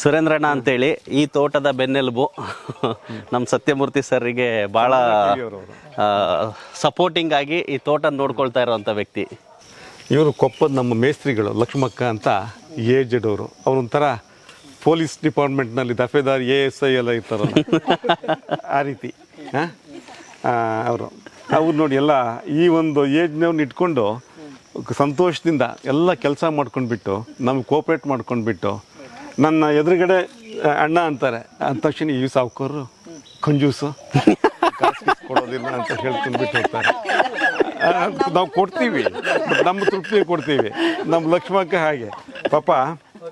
ಸುರೇಂದ್ರಣ್ಣ ಅಂತೇಳಿ, ಈ ತೋಟದ ಬೆನ್ನೆಲುಬು ನಮ್ಮ ಸತ್ಯಮೂರ್ತಿ ಸರ್ಗೆ ಭಾಳ ಸಪೋರ್ಟಿಂಗ್ ಆಗಿ ಈ ತೋಟ ನೋಡ್ಕೊಳ್ತಾ ಇರೋವಂಥ ವ್ಯಕ್ತಿ. ಇವರು ಕೊಪ್ಪದ ನಮ್ಮ ಮೇಸ್ತ್ರಿಗಳು, ಲಕ್ಷ್ಮಕ್ಕ ಅಂತ ಏಜೆಡ್ ಅವರು. ಅವರೊಂಥರ ಪೊಲೀಸ್ ಡಿಪಾರ್ಟ್ಮೆಂಟ್ನಲ್ಲಿ ದಫೇದಾರ್, ಎ ಎಸ್ ಐ ಎಲ್ಲ ಇರ್ತಾರಲ್ಲ. ಆ ರೀತಿ ಅವರು. ಅವ್ರು ನೋಡಿ ಎಲ್ಲ ಈ ಒಂದು ಏಜ್ನವ್ರನ್ನ ಇಟ್ಕೊಂಡು ಸಂತೋಷದಿಂದ ಎಲ್ಲ ಕೆಲಸ ಮಾಡ್ಕೊಂಡ್ಬಿಟ್ಟು, ನಮ್ಗೆ ಕೋಪ್ರೇಟ್ ಮಾಡ್ಕೊಂಡ್ಬಿಟ್ಟು ನನ್ನ ಎದುರುಗಡೆ ಅಣ್ಣ ಅಂತಾರೆ. ಅಂದ ತಕ್ಷಣ ಈ ಸಾವುಕಾರರು, ಕಂಜೂಸು ಕೊಡೋದಿಲ್ಲ ಅಂತ ಹೇಳಿ ಬಿಟ್ಟು ಹೋಗ್ತಾರೆ. ನಾವು ಕೊಡ್ತೀವಿ ನಮ್ಮ ತೃಪ್ತಿ ಕೊಡ್ತೀವಿ. ನಮ್ಮ ಲಕ್ಷ್ಮಕ್ಕ ಹಾಗೆ. ಪಾಪ,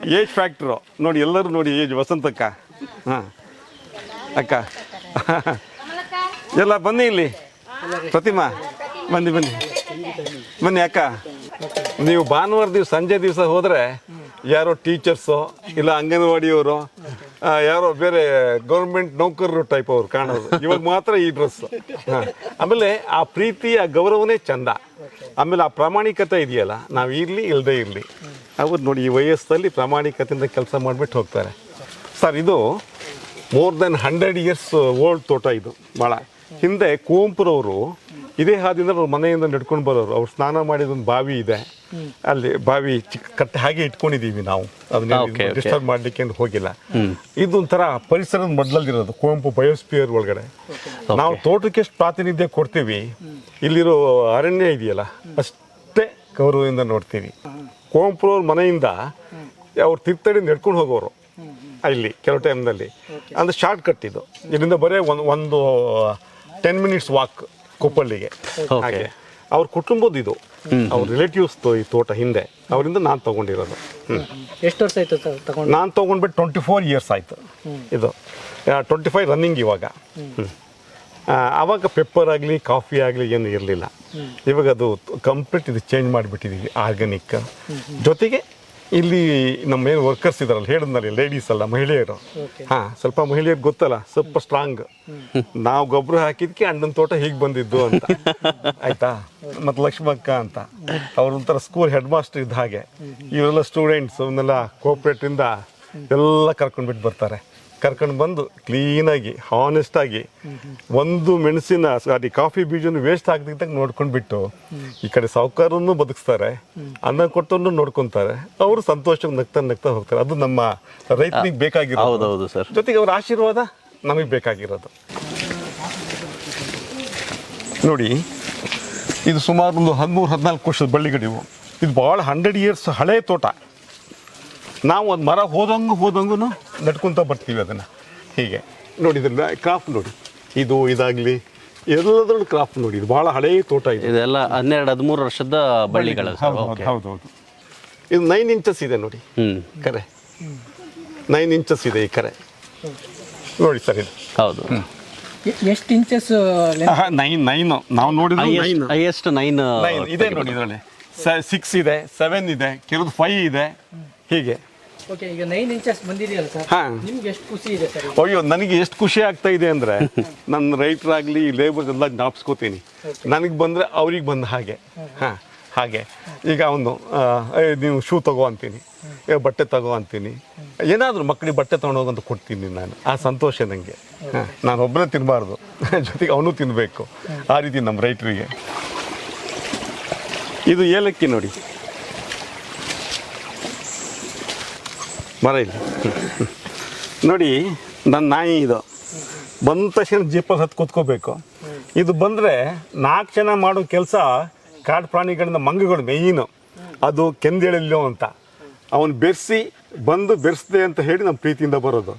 ಏಜ್ ಫ್ಯಾಕ್ಟ್ರು. ನೋಡಿ, ಎಲ್ಲರೂ ನೋಡಿ ಏಜ್ ವಸಂತಕ್ಕ. ಹಾಂ. ಅಕ್ಕ. ಎಲ್ಲ ಬನ್ನಿ ಇಲ್ಲಿ. ಪ್ರತಿಮಾ, ಬನ್ನಿ ಬನ್ನಿ. ಬನ್ನಿ, ಅಕ್ಕ. ನೀವು ಭಾನುವಾರ ದಿವಸ, ಸಂಜೆ ದಿವಸ ಹೋದರೆ ಯಾರೋ ಟೀಚರ್ಸೋ ಇಲ್ಲ ಅಂಗನವಾಡಿಯವರು ಯಾರೋ ಬೇರೆ ಗೌರ್ಮೆಂಟ್ ನೌಕರರು ಟೈಪ್ ಅವ್ರು ಕಾಣೋದು. ಇವಾಗ ಮಾತ್ರ ಈ ಡ್ರೆಸ್ ಆಮೇಲೆ ಆ ಪ್ರೀತಿ ಆ ಗೌರವನೇ ಚಂದ. ಆಮೇಲೆ ಆ ಪ್ರಾಮಾಣಿಕತೆ ಇದೆಯಲ್ಲ, ನಾವು ಇರಲಿ ಇಲ್ಲದೆ ಇರಲಿ. ಅವ್ರು ನೋಡಿ ಈ ವಯಸ್ಸಲ್ಲಿ ಪ್ರಾಮಾಣಿಕತೆಯಿಂದ ಕೆಲಸ ಮಾಡಿಬಿಟ್ಟು ಹೋಗ್ತಾರೆ. ಸರ್, ಇದು more than hundred years old ತೋಟ ಇದು ಭಾಳ ಹಿಂದೆ ಕುವೆಂಪುರವರು ಇದೇ ಹಾದಿಯಿಂದ ಅವ್ರ ಮನೆಯಿಂದ ನಡ್ಕೊಂಡು ಬರೋರು. ಅವ್ರು ಸ್ನಾನ ಮಾಡಿದೊಂದು ಬಾವಿ ಇದೆ. ಅಲ್ಲಿ ಬಾವಿ ಚಿಕ್ಕ ಕಟ್ಟೆ ಹಾಗೆ ಇಟ್ಕೊಂಡಿದೀವಿ ನಾವು. Okay, ಅದನ್ನ. ಡಿಸ್ಟರ್ಬ್ ಮಾಡ್ಲಿಕ್ಕೆ ಹೋಗಿಲ್ಲ. ಇದೊಂಥರ ಪರಿಸರದ ಮೊದಲಲ್ಲಿರೋದು ಕುವೆಂಪು ಬಯೋಸ್ಪಿಯರ್ ಒಳಗಡೆ. ನಾವು ತೋಟಕ್ಕೆ ಎಷ್ಟು ಪ್ರಾತಿನಿಧ್ಯ ಕೊಡ್ತೀವಿ ಇಲ್ಲಿರೋ ಅರಣ್ಯ ಇದೆಯಲ್ಲ ಅಷ್ಟೇ ಗೌರವದಿಂದ ನೋಡ್ತೀವಿ. ಕುವೆಂಪು ಅವ್ರ ಮನೆಯಿಂದ ಅವ್ರು ತಿರ್ತಡಿ ನಡ್ಕೊಂಡು ಹೋಗೋರು ಇಲ್ಲಿ ಕೆಲವು ಟೈಮ್ನಲ್ಲಿ ಅಂದ್ರೆ ಶಾರ್ಟ್ ಕಟ್ ಇದು. ಇಲ್ಲಿಂದ ಬರೀ ಒಂದು ಒಂದು ಟೆನ್ ಮಿನಿಟ್ಸ್ ವಾಕ್ ಕೊಪ್ಪಳ್ಳಿಗೆ ಹಾಗೆ. ಅವ್ರ ಕುಟುಂಬದ ಇದು. ಅವ್ರ ರಿಲೇಟಿವ್ಸ್ ಈ ತೋಟ ಹಿಂದೆ. ಅವರಿಂದ ನಾನು ತಗೊಂಡಿರೋದು. ಎಷ್ಟು ವರ್ಷ ಆಯ್ತು ತಗೊಂಡು? ನಾನು ತಗೊಂಡ್ಬಿಟ್ಟು ಟ್ವೆಂಟಿ ಫೋರ್ ಇಯರ್ಸ್ ಆಯಿತು ಇದು. ಟ್ವೆಂಟಿ ಫೈವ್ ರನ್ನಿಂಗ್ ಇವಾಗ. ಅವಾಗ ಆವಾಗ ಪೆಪ್ಪರ್ ಆಗಲಿ ಕಾಫಿ ಆಗಲಿ ಏನು ಇರಲಿಲ್ಲ. ಇವಾಗ ಅದು ಕಂಪ್ಲೀಟ್ ಇದು ಚೇಂಜ್ ಮಾಡಿಬಿಟ್ಟಿದ್ದೀವಿ ಆರ್ಗ್ಯಾನಿಕ್ ಜೊತೆಗೆ ಇಲ್ಲಿ ನಮ್ಮ ಏನು ವರ್ಕರ್ಸ್ ಇದಾರಲ್ಲ ಹೇಳಿದ್ನಲ್ಲಿ ಲೇಡೀಸ್ ಅಲ್ಲ ಮಹಿಳೆಯರು. ಹಾಂ ಸ್ವಲ್ಪ ಮಹಿಳೆಯರು ಗೊತ್ತಲ್ಲ ಸ್ವಲ್ಪ ಸ್ಟ್ರಾಂಗ್ ನಾವು ಗೊಬ್ಬರ ಹಾಕಿದ್ಕೆ ಅಣ್ಣನ ತೋಟ ಹೀಗೆ ಬಂದಿದ್ದು ಅಂತ. ಆಯ್ತಾ? ಮತ್ತು ಲಕ್ಷ್ಮಕ್ಕ ಅಂತ. ಅವ್ರೊಂಥರ ಸ್ಕೂಲ್ ಹೆಡ್ ಮಾಸ್ಟರ್ ಇದ್ದ ಹಾಗೆ. ಇವರೆಲ್ಲ ಸ್ಟೂಡೆಂಟ್ಸ್ ಅವನ್ನೆಲ್ಲ ಕೋಪ್ರೇಟಿಂದ ಎಲ್ಲ ಕರ್ಕೊಂಡ್ಬಿಟ್ಟು ಬರ್ತಾರೆ. ಕರ್ಕೊಂಡು ಬಂದು ಕ್ಲೀನಾಗಿ ಹಾನೆಸ್ಟಾಗಿ ಒಂದು ಮೆಣಸಿನ ಸಾರಿ ಕಾಫಿ ಬೀಜನ ವೇಸ್ಟ್ ಆಗದಿದ್ದಂಗೆ ನೋಡ್ಕೊಂಡು ಬಿಟ್ಟು ಈ ಕಡೆ ಸಾಹುಕಾರನ್ನು ಬದುಕಿಸ್ತಾರೆ ಅನ್ನ ಕೊಟ್ಟನ್ನು ನೋಡ್ಕೊತಾರೆ ಅವರು ಸಂತೋಷವಾಗಿ ನಗ್ತಾ ನಗ್ತಾ ಹೋಗ್ತಾರೆ. ಅದು ನಮ್ಮ ರೈತನಿಗೆ ಬೇಕಾಗಿರೋದು. ಹೌದೌದು ಸರ್. ಜೊತೆಗೆ ಅವರ ಆಶೀರ್ವಾದ ನಮಗೆ ಬೇಕಾಗಿರೋದು. ನೋಡಿ ಇದು ಸುಮಾರು ಒಂದು ಹದಿಮೂರು ಹದಿನಾಲ್ಕು ವರ್ಷದ ಬಳ್ಳಿಗಡಿವು ಇದು ಭಾಳ ಹಂಡ್ರೆಡ್ ಇಯರ್ಸ್ ಹಳೆ ತೋಟ. ನಾವು ಒಂದು ಮರ ಹೋದಂಗೂ ಹೋದಂಗೂ ನಡ್ಕೊತ ಬರ್ತೀವಿ ಅದನ್ನು. ಹೀಗೆ. ನೋಡಿ ಇದನ್ನ ಕ್ರಾಫ್ಟ್ ನೋಡಿ. ಇದು ಇದಾಗಲಿ ಎಲ್ಲದರಲ್ಲೂ ಕ್ರಾಫ್ಟ್ ನೋಡಿ. ಇದು ಭಾಳ ಹಳೆಯ ತೋಟ ಇದೆ. ಇದೆಲ್ಲ ಹನ್ನೆರಡು ಹದಿಮೂರು ವರ್ಷದ ಬಳ್ಳಿಗಳು ಹೌದು ಓಕೆ ಹೌದು ಹೌದು. ಇದು ನೈನ್ ಇಂಚಸ್ ಇದೆ ನೋಡಿ. ಕರೆ. ನೈನ್ ಇಂಚಸ್ ಇದೆ ಈ ಕರೆ. ನೋಡಿ ಸರ್ ಇದು. ಹೌದು. ಎಷ್ಟು ಇಂಚಸ್ ನೈನ್ ನೈನ್ ನಾವು ನೋಡಿದ್ರು ನೈನ್ ಹೈಯೆಸ್ಟ್ ನೈನ್ ನೈನ್ ಇದೆ ನೋಡಿ ಇದರಲ್ಲಿ. ಸಿಕ್ಸ್ ಇದೆ ಸೆವೆನ್ ಇದೆ ಕೆಲವು ಫೈವ್ ಇದೆ. ಹೀಗೆ. ಓಕೆ ಈಗ ನೈನ್ ಇಂಚಸ್ ಬಂದಿದೆಯಲ್ಲ ಸರ್ ಹಾ. ನಿಮ್ಗೆ ಎಷ್ಟು ಖುಷಿ ಇದೆ ಸರ್ ಅಯ್ಯೋ ನನಗೆ ಎಷ್ಟು ಖುಷಿ ಆಗ್ತಾ ಇದೆ ಅಂದರೆ ನನ್ನ ರೈತರಾಗಲಿ ಲೇಬರ್ ಎಲ್ಲ ಜ್ಞಾಪಿಸ್ಕೋತೀನಿ. ನನಗೆ ಬಂದರೆ ಅವ್ರಿಗೆ ಬಂದ ಹಾಗೆ. ಹಾಂ. ಹಾಗೆ. ಈಗ ಅವನು ನೀವು ಶೂ ತಗೋ ಅಂತೀನಿ. ಬಟ್ಟೆ ತಗೋ ಅಂತೀನಿ. ಏನಾದರೂ ಮಕ್ಕಳಿಗೆ ಬಟ್ಟೆ ತೊಗೊಂಡೋಗಂತ ಕೊಡ್ತೀನಿ ನಾನು. ಆ ಸಂತೋಷ ನನಗೆ ಹಾಂ ನಾನು ಒಬ್ಬನೇ ತಿನ್ನಬಾರ್ದು ಜೊತೆಗೆ ಅವನು ತಿನ್ನಬೇಕು ಆ ರೀತಿ ನಮ್ಮ ರೈತರಿಗೆ. ಇದು ಏಲಕ್ಕಿ ನೋಡಿ. ಮರ ಇಲ್ಲ. ನೋಡಿ ನನ್ನ ನಾಯಿ ಇದು. ಬಂದ ತಕ್ಷಣ ಜೀಪಲ್ಲಿ ಹತ್ತು ಕೂತ್ಕೋಬೇಕು. ಇದು ಬಂದರೆ ನಾಲ್ಕು ಜನ ಮಾಡೋ ಕೆಲಸ ಕಾಡು ಪ್ರಾಣಿಗಳಿಂದ ಮಂಗಗಳು ಮೇಯ್ನು ಅದು ಕೆಂದೇಳಿಲ್ಲೋ ಅಂತ. ಅವನು ಬೆರೆಸಿ ಬಂದು ಬೆರೆಸ್ದೆ ಅಂತ ಹೇಳಿ ನಮ್ಮ ಪ್ರೀತಿಯಿಂದ ಬರೋದು.